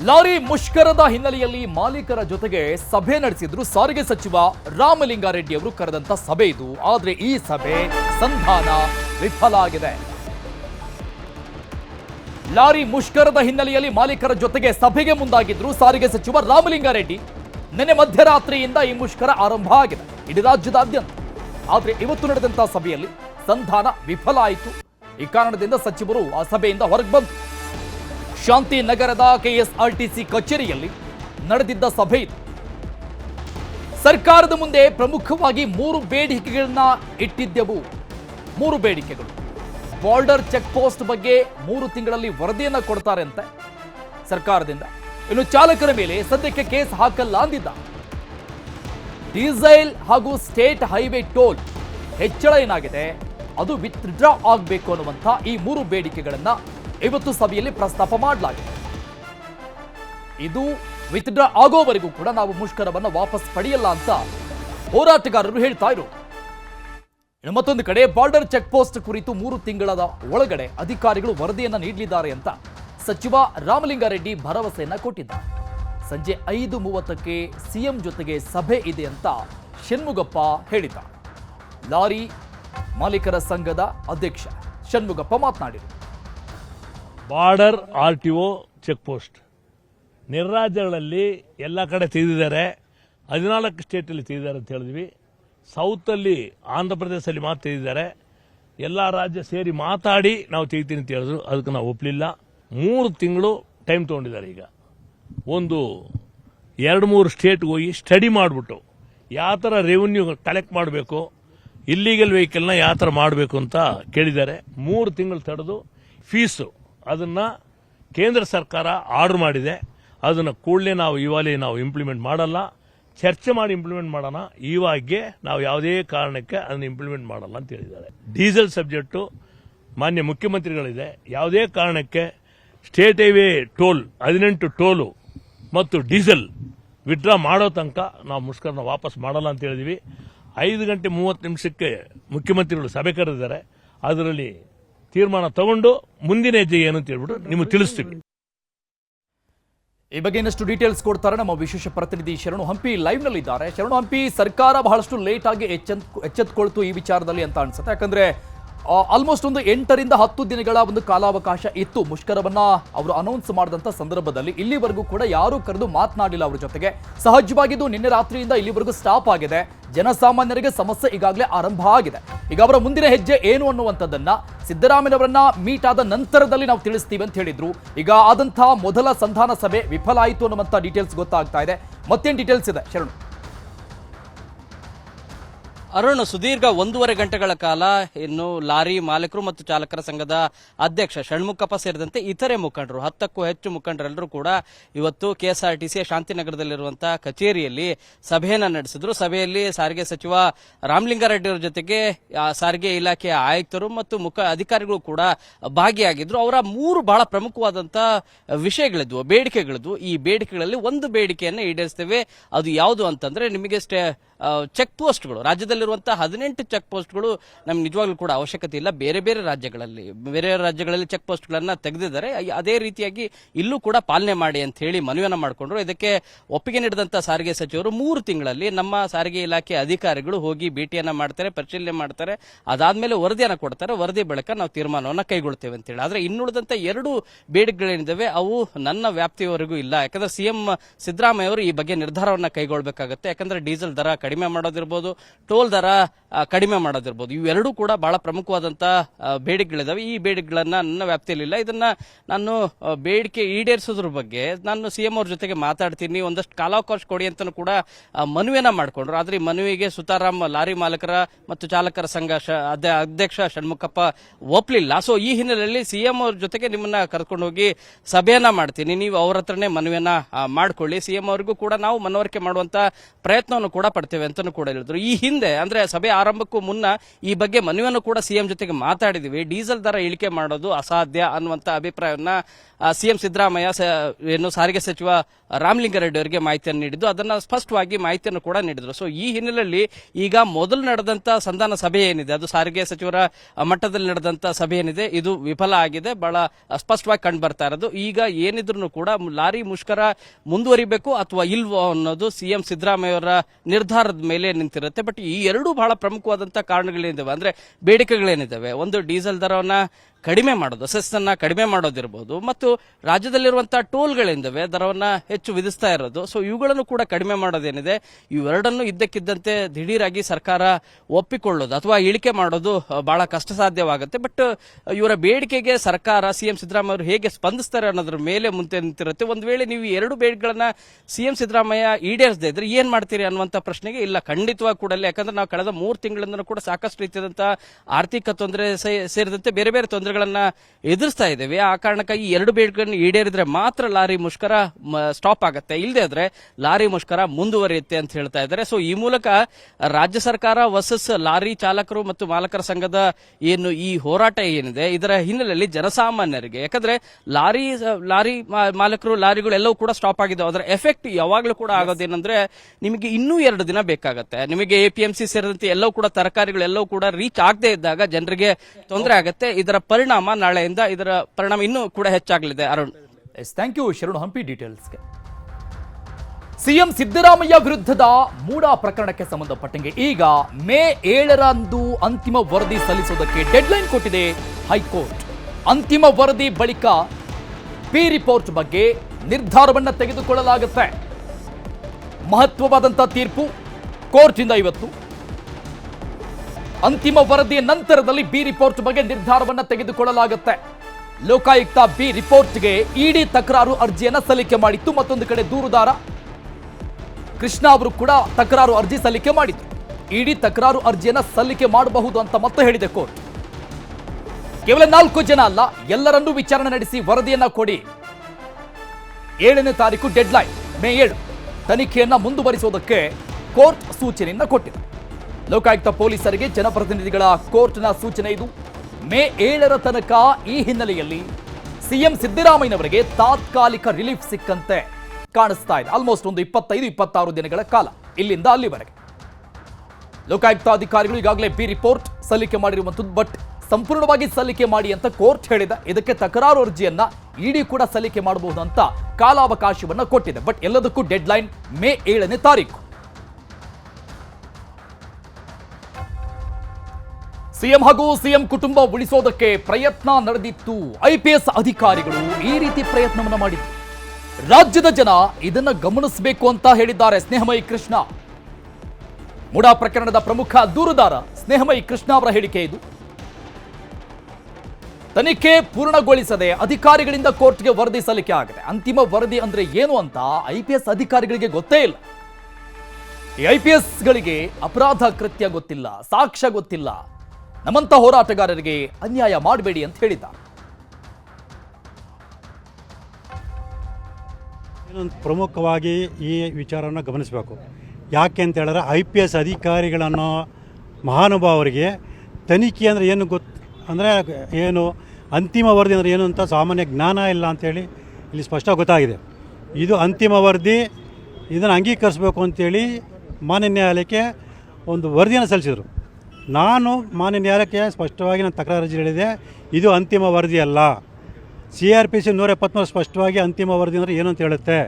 Lorry ಮುಷ್ಕರದ ಹಿನ್ನೆಲೆಯಲ್ಲಿ ಮಾಲೀಕರ ಜೊತೆಗೆ ಸಭೆ ನಡೆಸಿದ್ರು ಸಾರಿಗೆ ಸಚಿವ ರಾಮಲಿಂಗಾರೆಡ್ಡಿ ಅವರು ಕರೆದಂತ ಸಭೆ ಇದು. ಆದ್ರೆ ಈ ಸಭೆ ಸಂಧಾನ ವಿಫಲ ಆಗಿದೆ. ಲಾರಿ ಮುಷ್ಕರದ ಹಿನ್ನೆಲೆಯಲ್ಲಿ ಮಾಲೀಕರ ಜೊತೆಗೆ ಸಭೆಗೆ ಮುಂದಾಗಿದ್ರು ಸಾರಿಗೆ ಸಚಿವ ರಾಮಲಿಂಗಾರೆಡ್ಡಿ. ನಿನ್ನೆ ಮಧ್ಯರಾತ್ರಿಯಿಂದ ಈ ಮುಷ್ಕರ ಆರಂಭ ಆಗಿದೆ. ಇಡೀ ರಾಜ್ಯದಾದ್ಯಂತ. ಆದ್ರೆ ಇವತ್ತು ನಡೆದಂತಹ ಸಭೆಯಲ್ಲಿ ಸಂಧಾನ ವಿಫಲ ಆಯಿತು. ಈ ಕಾರಣದಿಂದ ಸಚಿವರು ಆ ಸಭೆಯಿಂದ ಹೊರಗೆ ಬಂದರು. ಶಾಂತಿ ನಗರದ ಕೆಎಸ್ಆರ್ಟಿಸಿ ಕಚೇರಿಯಲ್ಲಿ ನಡೆದಿದ್ದ ಸಭೆ ಇದು. ಸರ್ಕಾರದ ಮುಂದೆ ಪ್ರಮುಖವಾಗಿ ಮೂರು ಬೇಡಿಕೆಗಳನ್ನ ಇಟ್ಟಿದ್ದೆವು. ಮೂರು ಬೇಡಿಕೆಗಳು. ಬಾರ್ಡರ್ ಚೆಕ್ ಪೋಸ್ಟ್ ಬಗ್ಗೆ ಮೂರು ತಿಂಗಳಲ್ಲಿ ವರದಿಯನ್ನು ಕೊಡ್ತಾರೆ ಅಂತೆ ಸರ್ಕಾರದಿಂದ. ಇನ್ನು ಚಾಲಕರ ಮೇಲೆ ಸದ್ಯಕ್ಕೆ ಕೇಸ್ ಹಾಕಲ್ಲ ಅಂದಿದ್ದ. ಡೀಸೆಲ್ ಹಾಗೂ ಸ್ಟೇಟ್ ಹೈವೇ ಟೋಲ್ ಹೆಚ್ಚಳ ಏನಾಗಿದೆ? ಅದು ವಿತ್ಡ್ರಾ ಆಗಬೇಕು ಅನ್ನುವಂಥ ಈ ಮೂರು ಬೇಡಿಕೆಗಳನ್ನ ಇವತ್ತು ಸಭೆಯಲ್ಲಿ ಪ್ರಸ್ತಾಪ ಮಾಡಲಾಗಿದೆ. ಇದು ವಿತ್ಡ್ರಾ ಆಗೋವರೆಗೂ ಕೂಡ ನಾವು ಮುಷ್ಕರವನ್ನು ವಾಪಸ್ ಪಡೆಯಲ್ಲ ಅಂತ ಹೋರಾಟಗಾರರು ಹೇಳ್ತಾ ಇರೋದು. ಮತ್ತೊಂದು ಕಡೆ ಬಾರ್ಡರ್ ಚೆಕ್ ಪೋಸ್ಟ್ ಕುರಿತು ಮೂರು ತಿಂಗಳದ ಒಳಗಡೆ ಅಧಿಕಾರಿಗಳು ವರದಿಯನ್ನು ನೀಡಲಿದ್ದಾರೆ ಅಂತ ಸಚಿವ ರಾಮಲಿಂಗಾರೆಡ್ಡಿ ಭರವಸೆಯನ್ನ ಕೊಟ್ಟಿದ್ದಾರೆ. ಸಂಜೆ ಐದು ಮೂವತ್ತಕ್ಕೆ ಸಿಎಂ ಜೊತೆಗೆ ಸಭೆ ಇದೆ ಅಂತ ಷಣ್ಮುಗಪ್ಪ ಹೇಳಿದ್ದಾರೆ. ಲಾರಿ ಮಾಲೀಕರ ಸಂಘದ ಅಧ್ಯಕ್ಷ ಷಣ್ಮುಗಪ್ಪ ಮಾತನಾಡಿದರು. Border, R T O check post ನಿರ್ರಾಜ್ಯಗಳಲ್ಲಿ ಎಲ್ಲ ಕಡೆ ತೆಗೆದಿದ್ದಾರೆ ಹದಿನಾಲ್ಕು ಸ್ಟೇಟಲ್ಲಿ ತೆಗೆದಿದ್ದಾರೆ ಅಂತ ಹೇಳಿದ್ವಿ. ಸೌತಲ್ಲಿ ಆಂಧ್ರ ಪ್ರದೇಶದಲ್ಲಿ ಮಾತ್ರ ತೆಗೆದಿದ್ದಾರೆ ಎಲ್ಲ ರಾಜ್ಯ ಸೇರಿ ಮಾತಾಡಿ ನಾವು ತೆಗಿತೀನಿ ಅಂತ ಹೇಳಿದ್ರು. ಅದಕ್ಕೆ ನಾವು ಒಪ್ಪಲಿಲ್ಲ ಮೂರು ತಿಂಗಳು ಟೈಮ್ ತೊಗೊಂಡಿದ್ದಾರೆ ಈಗ. ಒಂದು, ಎರಡು, ಮೂರು ಸ್ಟೇಟ್ಗೆ ಹೋಗಿ ಸ್ಟಡಿ ಮಾಡಿಬಿಟ್ಟು ಯಾವ ಥರ ರೆವಿನ್ಯೂ ಕಲೆಕ್ಟ್ ಮಾಡಬೇಕು, ಇಲ್ಲೀಗಲ್ ವೆಹಿಕಲ್ನ ಯಾವ ಥರ ಮಾಡಬೇಕು ಅಂತ ಕೇಳಿದ್ದಾರೆ. ಮೂರು ತಿಂಗಳು ತಡೆದು ಫೀಸು ಅದನ್ನು ಕೇಂದ್ರ ಸರ್ಕಾರ ಆರ್ಡರ್ ಮಾಡಿದೆ. ಅದನ್ನು ಕೂಡಲೇ ನಾವು ಇವಾಗಲೇ ನಾವು ಇಂಪ್ಲಿಮೆಂಟ್ ಮಾಡಲ್ಲ. ಚರ್ಚೆ ಮಾಡಿ ಇಂಪ್ಲಿಮೆಂಟ್ ಮಾಡೋಣ. ಇವಾಗೆ ನಾವು ಯಾವುದೇ ಕಾರಣಕ್ಕೆ ಅದನ್ನು ಇಂಪ್ಲಿಮೆಂಟ್ ಮಾಡಲ್ಲ ಅಂತ ಹೇಳಿದ್ದಾರೆ. ಡೀಸೆಲ್ ಸಬ್ಜೆಕ್ಟು ಮಾನ್ಯ ಮುಖ್ಯಮಂತ್ರಿಗಳಿದೆ. ಯಾವುದೇ ಕಾರಣಕ್ಕೆ ಸ್ಟೇಟ್ ಹೈವೇ ಟೋಲ್, ಹದಿನೆಂಟು ಟೋಲು ಮತ್ತು ಡೀಸೆಲ್ ವಿತ್ಡ್ರಾ ಮಾಡೋ ತನಕ ನಾವು ಮುಷ್ಕರನ ವಾಪಸ್ ಮಾಡಲ್ಲ ಅಂತ ಹೇಳಿದ್ವಿ. ಐದು ಗಂಟೆ ಮೂವತ್ತು ನಿಮಿಷಕ್ಕೆ ಮುಖ್ಯಮಂತ್ರಿಗಳು ಸಭೆ ಕರೆದಿದ್ದಾರೆ. ಅದರಲ್ಲಿ ತೀರ್ಮಾನ ತಗೊಂಡು ಮುಂದಿನ ಹೆಜ್ಜೆ ಏನು ಅಂತ ಹೇಳ್ಬಿಟ್ಟು ನಿಮಗೆ ತಿಳಿಸ್ತೀವಿ. ಈ ಬಗ್ಗೆ ಇನ್ನಷ್ಟು ಡೀಟೇಲ್ಸ್ ಕೊಡ್ತಾರೆ ನಮ್ಮ ವಿಶೇಷ ಪ್ರತಿನಿಧಿ ಶರಣು ಹಂಪಿ ಲೈವ್ನಲ್ಲಿ ಇದ್ದಾರೆ ಶರಣು ಹಂಪಿ, ಸರ್ಕಾರ ಬಹಳಷ್ಟು ಲೇಟ್ ಆಗಿ ಎಚ್ಚೆತ್, ಎಚ್ಚೆತ್ಕೊಳ್ತು ಈ ವಿಚಾರದಲ್ಲಿ ಅಂತ ಅನ್ಸುತ್ತೆ. ಯಾಕಂದ್ರೆ ಆಲ್ಮೋಸ್ಟ್ ಒಂದು ಎಂಟರಿಂದ ಹತ್ತು ದಿನಗಳ ಒಂದು ಕಾಲಾವಕಾಶ ಇತ್ತು. ಮುಷ್ಕರವನ್ನ ಅವರು ಅನೌನ್ಸ್ ಮಾಡಿದಂತ ಸಂದರ್ಭದಲ್ಲಿ ಇಲ್ಲಿವರೆಗೂ ಕೂಡ ಯಾರೂ ಕರೆದು ಮಾತನಾಡಿಲ್ಲ ಅವ್ರ ಜೊತೆಗೆ. ಸಹಜವಾಗಿದ್ದು ನಿನ್ನೆ ರಾತ್ರಿಯಿಂದ ಇಲ್ಲಿವರೆಗೂ ಸ್ಟಾಪ್ ಆಗಿದೆ. ಜನಸಾಮಾನ್ಯರಿಗೆ ಸಮಸ್ಯೆ ಈಗಾಗಲೇ ಆರಂಭ ಆಗಿದೆ. ಈಗ ಅವರ ಮುಂದಿನ ಹೆಜ್ಜೆ ಏನು ಅನ್ನುವಂಥದ್ದನ್ನ ಸಿದ್ದರಾಮಯ್ಯನವರನ್ನ ಮೀಟ್ ಆದ ನಂತರದಲ್ಲಿ ನಾವು ತಿಳಿಸ್ತೀವಿ ಅಂತ ಹೇಳಿದ್ರು. ಈಗ ಆದಂತಹ ಮೊದಲ ಸಂಧಾನ ಸಭೆ ವಿಫಲ ಆಯಿತು ಅನ್ನುವಂಥ ಡೀಟೇಲ್ಸ್ ಗೊತ್ತಾಗ್ತಾ ಇದೆ. ಮತ್ತೇನು ಡೀಟೇಲ್ಸ್ ಇದೆ? ಶರಣು. ಅರುಣ್, ಸುದೀರ್ಘ ಒಂದೂವರೆ ಗಂಟೆಗಳ ಕಾಲ ಇನ್ನು ಲಾರಿ ಮಾಲೀಕರು ಮತ್ತು ಚಾಲಕರ ಸಂಘದ ಅಧ್ಯಕ್ಷ ಷಣ್ಮುಖಪ್ಪ ಸೇರಿದಂತೆ ಇತರೆ ಮುಖಂಡರು, ಹತ್ತಕ್ಕೂ ಹೆಚ್ಚು ಮುಖಂಡರೆಲ್ಲರೂ ಕೂಡ ಇವತ್ತು ಕೆಎಸ್ಆರ್ಟಿಸಿಯ ಶಾಂತಿನಗರದಲ್ಲಿರುವಂತಹ ಕಚೇರಿಯಲ್ಲಿ ಸಭೆಯನ್ನು ನಡೆಸಿದ್ರು. ಸಭೆಯಲ್ಲಿ ಸಾರಿಗೆ ಸಚಿವ ರಾಮಲಿಂಗಾರೆಡ್ಡಿ ಅವರ ಜೊತೆಗೆ ಸಾರಿಗೆ ಇಲಾಖೆಯ ಆಯುಕ್ತರು ಮತ್ತು ಮುಖ ಅಧಿಕಾರಿಗಳು ಕೂಡ ಭಾಗಿಯಾಗಿದ್ರು. ಅವರ ಮೂರು ಬಹಳ ಪ್ರಮುಖವಾದಂತಹ ವಿಷಯಗಳಿದ್ವು, ಬೇಡಿಕೆಗಳಿದ್ವು. ಈ ಬೇಡಿಕೆಗಳಲ್ಲಿ ಒಂದು ಬೇಡಿಕೆಯನ್ನು ಈಡೇರಿಸ್ತೇವೆ. ಅದು ಯಾವುದು ಅಂತಂದ್ರೆ ನಿಮಗೆ ಚೆಕ್ ಪೋಸ್ಟ್ಗಳು ರಾಜ್ಯದಲ್ಲಿರುವಂತಹ ಹದಿನೆಂಟು ಚೆಕ್ ಪೋಸ್ಟ್ಗಳು ನಮ್ಗೆ ನಿಜವಾಗ್ಲೂ ಕೂಡ ಅವಶ್ಯಕತೆ ಇಲ್ಲ. ಬೇರೆ ಬೇರೆ ರಾಜ್ಯಗಳಲ್ಲಿ ಬೇರೆ ರಾಜ್ಯಗಳಲ್ಲಿ ಚೆಕ್ ಪೋಸ್ಟ್ಗಳನ್ನ ತೆಗೆದಿದ್ದಾರೆ ಅದೇ ರೀತಿಯಾಗಿ ಇಲ್ಲೂ ಕೂಡ ಪಾಲನೆ ಮಾಡಿ ಅಂತ ಹೇಳಿ ಮನವಿಯನ್ನ ಮಾಡಿಕೊಂಡ್ರು. ಇದಕ್ಕೆ ಒಪ್ಪಿಗೆ ನೀಡಿದಂತ ಸಾರಿಗೆ ಸಚಿವರು ಮೂರು ತಿಂಗಳಲ್ಲಿ ನಮ್ಮ ಸಾರಿಗೆ ಇಲಾಖೆ ಅಧಿಕಾರಿಗಳು ಹೋಗಿ ಭೇಟಿಯನ್ನು ಮಾಡ್ತಾರೆ, ಪರಿಶೀಲನೆ ಮಾಡ್ತಾರೆ. ಅದಾದ್ಮೇಲೆ ವರದಿಯನ್ನು ಕೊಡ್ತಾರೆ. ವರದಿ ಬಳಿಕ ನಾವು ತೀರ್ಮಾನವನ್ನು ಕೈಗೊಳ್ತೇವೆ ಅಂತ ಹೇಳಿ. ಆದ್ರೆ ಇನ್ನುಳಿದಂತ ಎರಡು ಬೇಡಿಕೆಗಳೇನಿದ್ದಾವೆ ಅವು ನನ್ನ ವ್ಯಾಪ್ತಿಯವರೆಗೂ ಇಲ್ಲ. ಯಾಕಂದ್ರೆ ಸಿಎಂ ಸಿದ್ದರಾಮಯ್ಯ ಅವರು ಈ ಬಗ್ಗೆ ನಿರ್ಧಾರವನ್ನ ಕೈಗೊಳ್ಳಬೇಕಾಗುತ್ತೆ ಯಾಕಂದ್ರೆ ಡೀಸೆಲ್ ದರ ಮಾಡೋದಿರ್ಬೋದು, ಟೋಲ್ ದರ ಕಡಿಮೆ ಮಾಡೋದಿರ್ಬೋದು. ಇವೆರಡೂ ಕೂಡ ಬಹಳ ಪ್ರಮುಖವಾದಂತಹ ಬೇಡಿಕೆಗಳಿದಾವೆ. ಈ ಬೇಡಿಕೆಗಳನ್ನ ನನ್ನ ವ್ಯಾಪ್ತಿಯಲ್ಲಿಲ್ಲ ಇದನ್ನ ನಾನು ಬೇಡಿಕೆ ಈಡೇರಿಸೋದ್ರ ಬಗ್ಗೆ ನಾನು ಸಿಎಂ ಅವ್ರ ಜೊತೆಗೆ ಮಾತಾಡ್ತೀನಿ. ಒಂದಷ್ಟು ಕಾಲಾವಕಾಶ ಕೊಡಿ ಅಂತಲೂ ಕೂಡ ಮನವಿಯನ್ನ ಮಾಡ್ಕೊಂಡ್ರು. ಆದ್ರೆ ಈ ಮನವಿಗೆ ಸುತಾರಾಮ್ ಲಾರಿ ಮಾಲಕರ ಮತ್ತು ಚಾಲಕರ ಸಂಘ ಅಧ್ಯಕ್ಷ ಷಣ್ಮುಖಪ್ಪ ಒಪ್ಲಿಲ್ಲ. ಸೊ ಈ ಹಿನ್ನೆಲೆಯಲ್ಲಿ ಸಿಎಂ ಅವ್ರ ಜೊತೆಗೆ ನಿಮ್ಮನ್ನ ಕರ್ಕೊಂಡು ಹೋಗಿ ಸಭೆಯನ್ನ ಮಾಡ್ತೀನಿ. ನೀವು ಅವ್ರ ಹತ್ರನೇ ಮನವಿಯನ್ನ ಮಾಡಿಕೊಳ್ಳಿ. ಮಾಡ್ಕೊಳ್ಳಿ ಸಿಎಂ ಅವರಿಗೂ ಕೂಡ ನಾವು ಮನವರಿಕೆ ಮಾಡುವಂತ ಪ್ರಯತ್ನವನ್ನು ಕೂಡ ಪಡ್ತೇವೆ. ಅಂತಾನು ಕೂಡ ಹೇಳಿದ್ರು. ಈ ಹಿಂದೆ, ಅಂದ್ರೆ ಸಭೆ ಆರಂಭಕ್ಕೂ ಮುನ್ನ ಈ ಬಗ್ಗೆ ಮನವಿಯನ್ನು ಕೂಡ ಸಿಎಂ ಜೊತೆಗೆ ಮಾತಾಡಿದ್ವಿ. ಡೀಸೆಲ್ ದರ ಇಳಿಕೆ ಮಾಡೋದು ಅಸಾಧ್ಯ ಅನ್ನುವಂತ ಅಭಿಪ್ರಾಯವನ್ನ ಸಿಎಂ ಸಿದ್ದರಾಮಯ್ಯ ಏನು ಸಾರಿಗೆ ಸಚಿವ ರಾಮಲಿಂಗಾರೆಡ್ಡಿ ಅವರಿಗೆ ಮಾಹಿತಿಯನ್ನು ನೀಡಿದ್ದು. ಅದನ್ನ ಸ್ಪಷ್ಟವಾಗಿ ಮಾಹಿತಿಯನ್ನು ಕೂಡ ನೀಡಿದ್ರು. ಸೊ ಈ ಹಿನ್ನೆಲೆಯಲ್ಲಿ ಈಗ ಮೊದಲು ನಡೆದಂತ ಸಂಧಾನ ಸಭೆ ಏನಿದೆ? ಅದು ಸಾರಿಗೆ ಸಚಿವರ ಮಟ್ಟದಲ್ಲಿ ನಡೆದಂತ ಸಭೆ ಏನಿದೆ? ಇದು ವಿಫಲ ಆಗಿದೆ. ಬಹಳ ಸ್ಪಷ್ಟವಾಗಿ ಕಂಡು ಬರ್ತಾ ಇರೋದು. ಈಗ ಏನಿದ್ರು ಕೂಡ ಲಾರಿ ಮುಷ್ಕರ ಮುಂದುವರಿಬೇಕು ಅಥವಾ ಇಲ್ವೋ ಅನ್ನೋದು ಸಿಎಂ ಸಿದ್ದರಾಮಯ್ಯ ಅವರ ನಿರ್ಧಾರದ ಮೇಲೆ ನಿಂತಿರುತ್ತೆ. ಬಟ್ ಈ ಎರಡು ಬಹಳ ಪ್ರಮುಖವಾದಂತ ಕಾರಣಗಳೇನಿದಾವೆ? ಅಂದ್ರೆ ಬೇಡಿಕೆಗಳೇನಿದ್ದಾವೆ ಒಂದು ಡೀಸೆಲ್ ದರವನ್ನ ಕಡಿಮೆ ಮಾಡೋದು ಸೆಸ್ನ ಕಡಿಮೆ ಮಾಡೋದಿರಬಹುದು ಮತ್ತು ರಾಜ್ಯದಲ್ಲಿರುವಂತಹ ಟೋಲ್ಗಳಿಂದವೆ, ದರವನ್ನು ಹೆಚ್ಚು ವಿಧಿಸ್ತಾ ಇರೋದು. ಸೊ ಇವುಗಳನ್ನು ಕೂಡ ಕಡಿಮೆ ಮಾಡೋದೇನಿದೆ. ಇವೆರಡನ್ನು ಇದ್ದಕ್ಕಿದ್ದಂತೆ ದಿಢೀರಾಗಿ ಸರ್ಕಾರ ಒಪ್ಪಿಕೊಳ್ಳೋದು, ಅಥವಾ ಇಳಿಕೆ ಮಾಡೋದು ಬಹಳ ಕಷ್ಟ ಸಾಧ್ಯವಾಗುತ್ತೆ ಬಟ್ ಇವರ ಬೇಡಿಕೆಗೆ ಸರ್ಕಾರ ಸಿಎಂ ಸಿದ್ದರಾಮಯ್ಯ ಅವರು ಹೇಗೆ ಸ್ಪಂದಿಸ್ತಾರೆ ಅನ್ನೋದ್ರ ಮೇಲೆ ಮುಂದೆ ನಿಂತಿರುತ್ತೆ. ಒಂದು ವೇಳೆ ನೀವು ಎರಡು ಬೇಡಿಕೆಗಳನ್ನ ಸಿಎಂ ಸಿದ್ದರಾಮಯ್ಯ ಈಡೇರಿಸದೆ ಇದ್ರೆ ಏನ್ ಮಾಡ್ತೀರಿ ಅನ್ನುವಂತ ಪ್ರಶ್ನೆಗೆ ಇಲ್ಲ. ಖಂಡಿತವಾಗಿ ಕೂಡಲೇ ಯಾಕಂದ್ರೆ ನಾವು ಕಳೆದ ಮೂರು ತಿಂಗಳಿಂದ ಕೂಡ ಸಾಕಷ್ಟು ರೀತಿಯಾದಂತಹ ಆರ್ಥಿಕ ತೊಂದರೆ ಸೇರಿದಂತೆ ಬೇರೆ ಬೇರೆ ತೊಂದರೆಗಳನ್ನ ಎದುರಿಸ್ತಾ ಇದ್ದೇವೆ. ಆ ಕಾರಣಕ್ಕಾಗಿ ಎರಡು ಬೇಡಿಕೆಗಳನ್ನು ಈಡೇರಿದ್ರೆ ಮಾತ್ರ ಲಾರಿ ಮುಷ್ಕರ ಸ್ಟಾಪ್ ಆಗುತ್ತೆ. ಇಲ್ಲದೆ ಆದ್ರೆ ಲಾರಿ ಮುಷ್ಕರ ಮುಂದುವರಿಯುತ್ತೆ ಅಂತ ಹೇಳ್ತಾ ಇದ್ದಾರೆ. ಸೊ ಈ ಮೂಲಕ ರಾಜ್ಯ ಸರ್ಕಾರ ವರ್ಸಸ್ ಲಾರಿ ಚಾಲಕರು ಮತ್ತು ಮಾಲಕರ ಸಂಘದ ಏನು ಈ ಹೋರಾಟ ಏನಿದೆ, ಇದರ ಹಿನ್ನೆಲೆಯಲ್ಲಿ ಜನಸಾಮಾನ್ಯರಿಗೆ, ಯಾಕಂದ್ರೆ ಲಾರಿ ಲಾರಿ ಮಾಲಕರು, ಲಾರಿಗಳು ಎಲ್ಲವೂ ಕೂಡ ಸ್ಟಾಪ್ ಆಗಿದ್ದಾವೆ. ಅದರ ಎಫೆಕ್ಟ್ ಯಾವಾಗಲೂ ಕೂಡ ಆಗೋದೇನಂದ್ರೆ ನಿಮಗೆ ಇನ್ನೂ ಎರಡು ದಿನ ಬೇಕಾಗುತ್ತೆ. ನಿಮಗೆ ಎ ಪಿ ಎಂ ಸಿ ಸೇರಿದಂತೆ ಎಲ್ಲವೂ ಕೂಡ ತರಕಾರಿಗಳು ಎಲ್ಲವೂ ಕೂಡ ರೀಚ್ ಆಗದೆ ಇದ್ದಾಗ ಜನರಿಗೆ ತೊಂದರೆ ಆಗುತ್ತೆ. ಇದರ ಪರಿಣಾಮ ನಾಳೆಯಿಂದ ಇದರ ಪರಿಣಾಮ ಇನ್ನೂ ಕೂಡ ಹೆಚ್ಚಾಗಲಿದೆ, ಅರುಣ್. ಥ್ಯಾಂಕ್ ಯು ಶರಣು ಹಂಪಿ ಡೀಟೇಲ್ಸ್ಗೆ. ಸಿಎಂ ಸಿದ್ದರಾಮಯ್ಯ ವಿರುದ್ಧದ ಮೂಡಾ ಪ್ರಕರಣಕ್ಕೆ ಸಂಬಂಧಪಟ್ಟಂಗೆ ಈಗ ಮೇ ಏಳರಂದು ಅಂತಿಮ ವರದಿ ಸಲ್ಲಿಸೋದಕ್ಕೆ ಡೆಡ್ಲೈನ್ ಕೊಟ್ಟಿದೆ ಹೈಕೋರ್ಟ್. ಅಂತಿಮ ವರದಿ ಬಳಿಕ ಪಿ ರಿಪೋರ್ಟ್ ಬಗ್ಗೆ ನಿರ್ಧಾರವನ್ನು ತೆಗೆದುಕೊಳ್ಳಲಾಗುತ್ತೆ. ಮಹತ್ವವಾದಂಥ ತೀರ್ಪು ಕೋರ್ಟಿಂದ ಇವತ್ತು. ಅಂತಿಮ ವರದಿಯ ನಂತರದಲ್ಲಿ ಬಿ ರಿಪೋರ್ಟ್ ಬಗ್ಗೆ ನಿರ್ಧಾರವನ್ನು ತೆಗೆದುಕೊಳ್ಳಲಾಗುತ್ತೆ. ಲೋಕಾಯುಕ್ತ ಬಿ ರಿಪೋರ್ಟ್ಗೆ ಇಡಿ ತಕರಾರು ಅರ್ಜಿಯನ್ನು ಸಲ್ಲಿಕೆ ಮಾಡಿತ್ತು. ಮತ್ತೊಂದು ಕಡೆ ದೂರುದಾರ ಕೃಷ್ಣ ಅವರು ಕೂಡ ತಕರಾರು ಅರ್ಜಿ ಸಲ್ಲಿಕೆ ಮಾಡಿದ್ರು. ಇಡಿ ತಕರಾರು ಅರ್ಜಿಯನ್ನು ಸಲ್ಲಿಕೆ ಮಾಡಬಹುದು ಅಂತ ಮತ್ತೆ ಹೇಳಿದೆ ಕೋರ್ಟ್. ಕೇವಲ ನಾಲ್ಕು ಜನ ಅಲ್ಲ, ಎಲ್ಲರನ್ನೂ ವಿಚಾರಣೆ ನಡೆಸಿ ವರದಿಯನ್ನ ಕೊಡಿ. ಏಳನೇ ತಾರೀಕು ಡೆಡ್ಲೈನ್, ಮೇ ಏಳು. ತನಿಖೆಯನ್ನ ಮುಂದುವರಿಸುವುದಕ್ಕೆ ಕೋರ್ಟ್ ಸೂಚನೆಯನ್ನ ಕೊಟ್ಟಿದೆ. ಲೋಕಾಯುಕ್ತ ಪೊಲೀಸರಿಗೆ ಜನಪ್ರತಿನಿಧಿಗಳ ಕೋರ್ಟ್ನ ಸೂಚನೆ ಇದು. ಮೇ ಏಳರ ತನಕ ಈ ಹಿನ್ನೆಲೆಯಲ್ಲಿ ಸಿಎಂ ಸಿದ್ದರಾಮಯ್ಯನವರಿಗೆ ತಾತ್ಕಾಲಿಕ ರಿಲೀಫ್ ಸಿಕ್ಕಂತೆ ಕಾಣಿಸ್ತಾ ಇದೆ. ಆಲ್ಮೋಸ್ಟ್ ಒಂದು ಇಪ್ಪತ್ತೈದು, ಇಪ್ಪತ್ತಾರು ದಿನಗಳ ಕಾಲ ಇಲ್ಲಿಂದ ಅಲ್ಲಿವರೆಗೆ. ಲೋಕಾಯುಕ್ತ ಅಧಿಕಾರಿಗಳು ಈಗಾಗಲೇ ಬಿ ರಿಪೋರ್ಟ್ ಸಲ್ಲಿಕೆ ಮಾಡಿರುವಂಥದ್ದು, ಬಟ್ ಸಂಪೂರ್ಣವಾಗಿ ಸಲ್ಲಿಕೆ ಮಾಡಿ ಅಂತ ಕೋರ್ಟ್ ಹೇಳಿದೆ. ಇದಕ್ಕೆ ತಕರಾರು ಅರ್ಜಿಯನ್ನ ಇಡಿ ಕೂಡ ಸಲ್ಲಿಕೆ ಮಾಡಬಹುದು ಅಂತ ಕಾಲಾವಕಾಶವನ್ನ ಕೊಟ್ಟಿದೆ. ಬಟ್ ಎಲ್ಲದಕ್ಕೂ ಡೆಡ್ ಲೈನ್ ಮೇ ಏಳನೇ ತಾರೀಕು. ಸಿಎಂ ಹಾಗೂ ಸಿಎಂ ಕುಟುಂಬ ಉಳಿಸೋದಕ್ಕೆ ಪ್ರಯತ್ನ ನಡೆದಿತ್ತು. ಐಪಿಎಸ್ ಅಧಿಕಾರಿಗಳು ಈ ರೀತಿ ಪ್ರಯತ್ನವನ್ನ ಮಾಡಿದ್ರು. ರಾಜ್ಯದ ಜನ ಇದನ್ನ ಗಮನಿಸಬೇಕು ಅಂತ ಹೇಳಿದ್ದಾರೆ ಸ್ನೇಹಮಯಿ ಕೃಷ್ಣ. ಮುಡಾ ಪ್ರಕರಣದ ಪ್ರಮುಖ ದೂರುದಾರ ಸ್ನೇಹಮಯಿ ಕೃಷ್ಣ ಅವರ ಹೇಳಿಕೆ ಇದು. ತನಿಖೆ ಪೂರ್ಣಗೊಳಿಸದೆ ಅಧಿಕಾರಿಗಳಿಂದ ಕೋರ್ಟ್ಗೆ ವರದಿ ಸಲ್ಲಿಕೆ ಆಗಿದೆ. ಅಂತಿಮ ವರದಿ ಅಂದ್ರೆ ಏನು ಅಂತ ಐಪಿಎಸ್ ಅಧಿಕಾರಿಗಳಿಗೆ ಗೊತ್ತೇ ಇಲ್ಲ. ಈ ಐಪಿಎಸ್ ಗಳಿಗೆ ಅಪರಾಧ ಕೃತ್ಯ ಗೊತ್ತಿಲ್ಲ, ಸಾಕ್ಷ್ಯ ಗೊತ್ತಿಲ್ಲ. ನಮ್ಮಂತ ಹೋರಾಟಗಾರರಿಗೆ ಅನ್ಯಾಯ ಮಾಡಬೇಡಿ ಅಂತ ಹೇಳಿದ್ದಾರೆ. ಇನ್ನೊಂದು ಪ್ರಮುಖವಾಗಿ ಈ ವಿಚಾರವನ್ನು ಗಮನಿಸಬೇಕು. ಯಾಕೆ ಅಂತ ಹೇಳಿದ್ರೆ ಐ ಪಿ ಎಸ್ ಅಧಿಕಾರಿಗಳನ್ನು ಮಹಾನುಭಾವರಿಗೆ ತನಿಖೆ ಅಂದರೆ ಏನು ಗೊತ್ತು ಅಂದರೆ ಏನು ಅಂತಿಮ ವರದಿ ಅಂದರೆ ಏನು ಅಂತ ಸಾಮಾನ್ಯ ಜ್ಞಾನ ಇಲ್ಲ ಅಂಥೇಳಿ ಇಲ್ಲಿ ಸ್ಪಷ್ಟ ಗೊತ್ತಾಗಿದೆ. ಇದು ಅಂತಿಮ ವರದಿ, ಇದನ್ನು ಅಂಗೀಕರಿಸಬೇಕು ಅಂತೇಳಿ ಮಾನ್ಯ ನ್ಯಾಯಾಲಯಕ್ಕೆ ಒಂದು ವರದಿಯನ್ನು ಸಲ್ಲಿಸಿದರು. ನಾನು ಮಾನ್ಯ ನ್ಯಾಯಾಲಯಕ್ಕೆ ಸ್ಪಷ್ಟವಾಗಿ ನಾನು ತಕರಾರು ಅರ್ಜಿ ಹೇಳಿದೆ. ಇದು ಅಂತಿಮ ವರದಿ ಅಲ್ಲ. ಸಿ ಆರ್ ಪಿ ಸಿ ನೂರ ಎಪ್ಪತ್ತ್ಮೂರು ಸ್ಪಷ್ಟವಾಗಿ ಅಂತಿಮ ವರದಿ ಅಂದರೆ ಏನು ಅಂತ ಹೇಳುತ್ತೆ?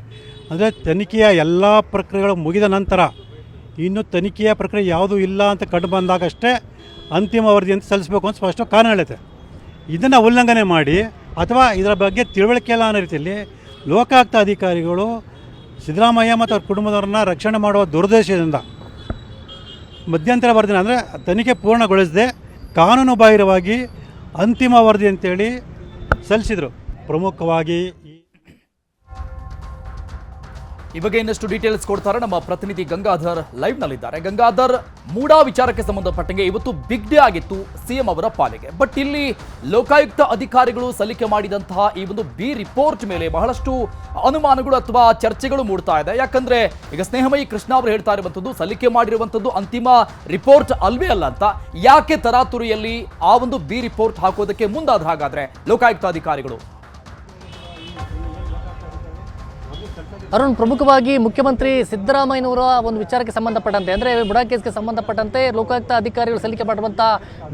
ಅಂದರೆ ತನಿಖೆಯ ಎಲ್ಲ ಪ್ರಕ್ರಿಯೆಗಳು ಮುಗಿದ ನಂತರ, ಇನ್ನು ತನಿಖೆಯ ಪ್ರಕ್ರಿಯೆ ಯಾವುದೂ ಇಲ್ಲ ಅಂತ ಕಂಡು ಬಂದಾಗಷ್ಟೇ ಅಂತಿಮ ವರದಿ ಅಂತ ಸಲ್ಲಿಸಬೇಕು ಅಂತ ಸ್ಪಷ್ಟ ಕಾರಣ ಹೇಳುತ್ತೆ. ಇದನ್ನು ಉಲ್ಲಂಘನೆ ಮಾಡಿ ಅಥವಾ ಇದರ ಬಗ್ಗೆ ತಿಳುವಳಿಕೆ ಇಲ್ಲ ಅನ್ನೋ ರೀತಿಯಲ್ಲಿ ಲೋಕಾಯುಕ್ತ ಅಧಿಕಾರಿಗಳು ಸಿದ್ದರಾಮಯ್ಯ ಮತ್ತು ಅವ್ರ ಕುಟುಂಬದವ್ರನ್ನ ರಕ್ಷಣೆ ಮಾಡುವ ದುರುದ್ದೇಶದಿಂದ ಮಧ್ಯಂತರ ವರದಿನ ಅಂದರೆ ತನಿಖೆ ಪೂರ್ಣಗೊಳಿಸದೆ ಕಾನೂನುಬಾಹಿರವಾಗಿ ಅಂತಿಮ ವರದಿ ಅಂತೇಳಿ ಸಲ್ಲಿಸಿದರು. ಪ್ರಮುಖವಾಗಿ ಈ ಬಗ್ಗೆ ಇನ್ನಷ್ಟು ಡೀಟೇಲ್ಸ್ ಕೊಡ್ತಾರೆ. ನಮ್ಮ ಪ್ರತಿನಿಧಿ ಗಂಗಾಧರ್ ಲೈವ್ ನಲ್ಲಿದ್ದಾರೆ. ಗಂಗಾಧರ್, ಮೂಡಾ ವಿಚಾರಕ್ಕೆ ಸಂಬಂಧಪಟ್ಟಂಗೆ ಇವತ್ತು ಬಿಗ್ ಡೇ ಆಗಿತ್ತು ಸಿಎಂ ಅವರ ಪಾಲಿಗೆ. ಬಟ್ ಇಲ್ಲಿ ಲೋಕಾಯುಕ್ತ ಅಧಿಕಾರಿಗಳು ಸಲ್ಲಿಕೆ ಮಾಡಿದಂತಹ ಈ ಒಂದು ಬಿ ರಿಪೋರ್ಟ್ ಮೇಲೆ ಬಹಳಷ್ಟು ಅನುಮಾನಗಳು ಅಥವಾ ಚರ್ಚೆಗಳು ಮೂಡ್ತಾ ಇದೆ. ಯಾಕಂದ್ರೆ ಈಗ ಸ್ನೇಹಮಯಿ ಕೃಷ್ಣ ಅವರು ಹೇಳ್ತಾ ಇರುವಂತದ್ದು ಸಲ್ಲಿಕೆ ಮಾಡಿರುವಂತದ್ದು ಅಂತಿಮ ರಿಪೋರ್ಟ್ ಅಲ್ವೇ ಅಲ್ಲ ಅಂತ. ಯಾಕೆ ತರಾತುರಿಯಲ್ಲಿ ಆ ಒಂದು ಬಿ ರಿಪೋರ್ಟ್ ಹಾಕೋದಕ್ಕೆ ಮುಂದಾದ ಹಾಗಾದ್ರೆ ಲೋಕಾಯುಕ್ತ ಅಧಿಕಾರಿಗಳು? ಅರುಣ್, ಪ್ರಮುಖವಾಗಿ ಮುಖ್ಯಮಂತ್ರಿ ಸಿದ್ದರಾಮಯ್ಯನವರ ಒಂದು ವಿಚಾರಕ್ಕೆ ಸಂಬಂಧಪಟ್ಟಂತೆ, ಅಂದರೆ ಬುಡಾ ಕೇಸ್ಗೆ ಸಂಬಂಧಪಟ್ಟಂತೆ ಲೋಕಾಯುಕ್ತ ಅಧಿಕಾರಿಗಳು ಸಲ್ಲಿಕೆ ಮಾಡುವಂಥ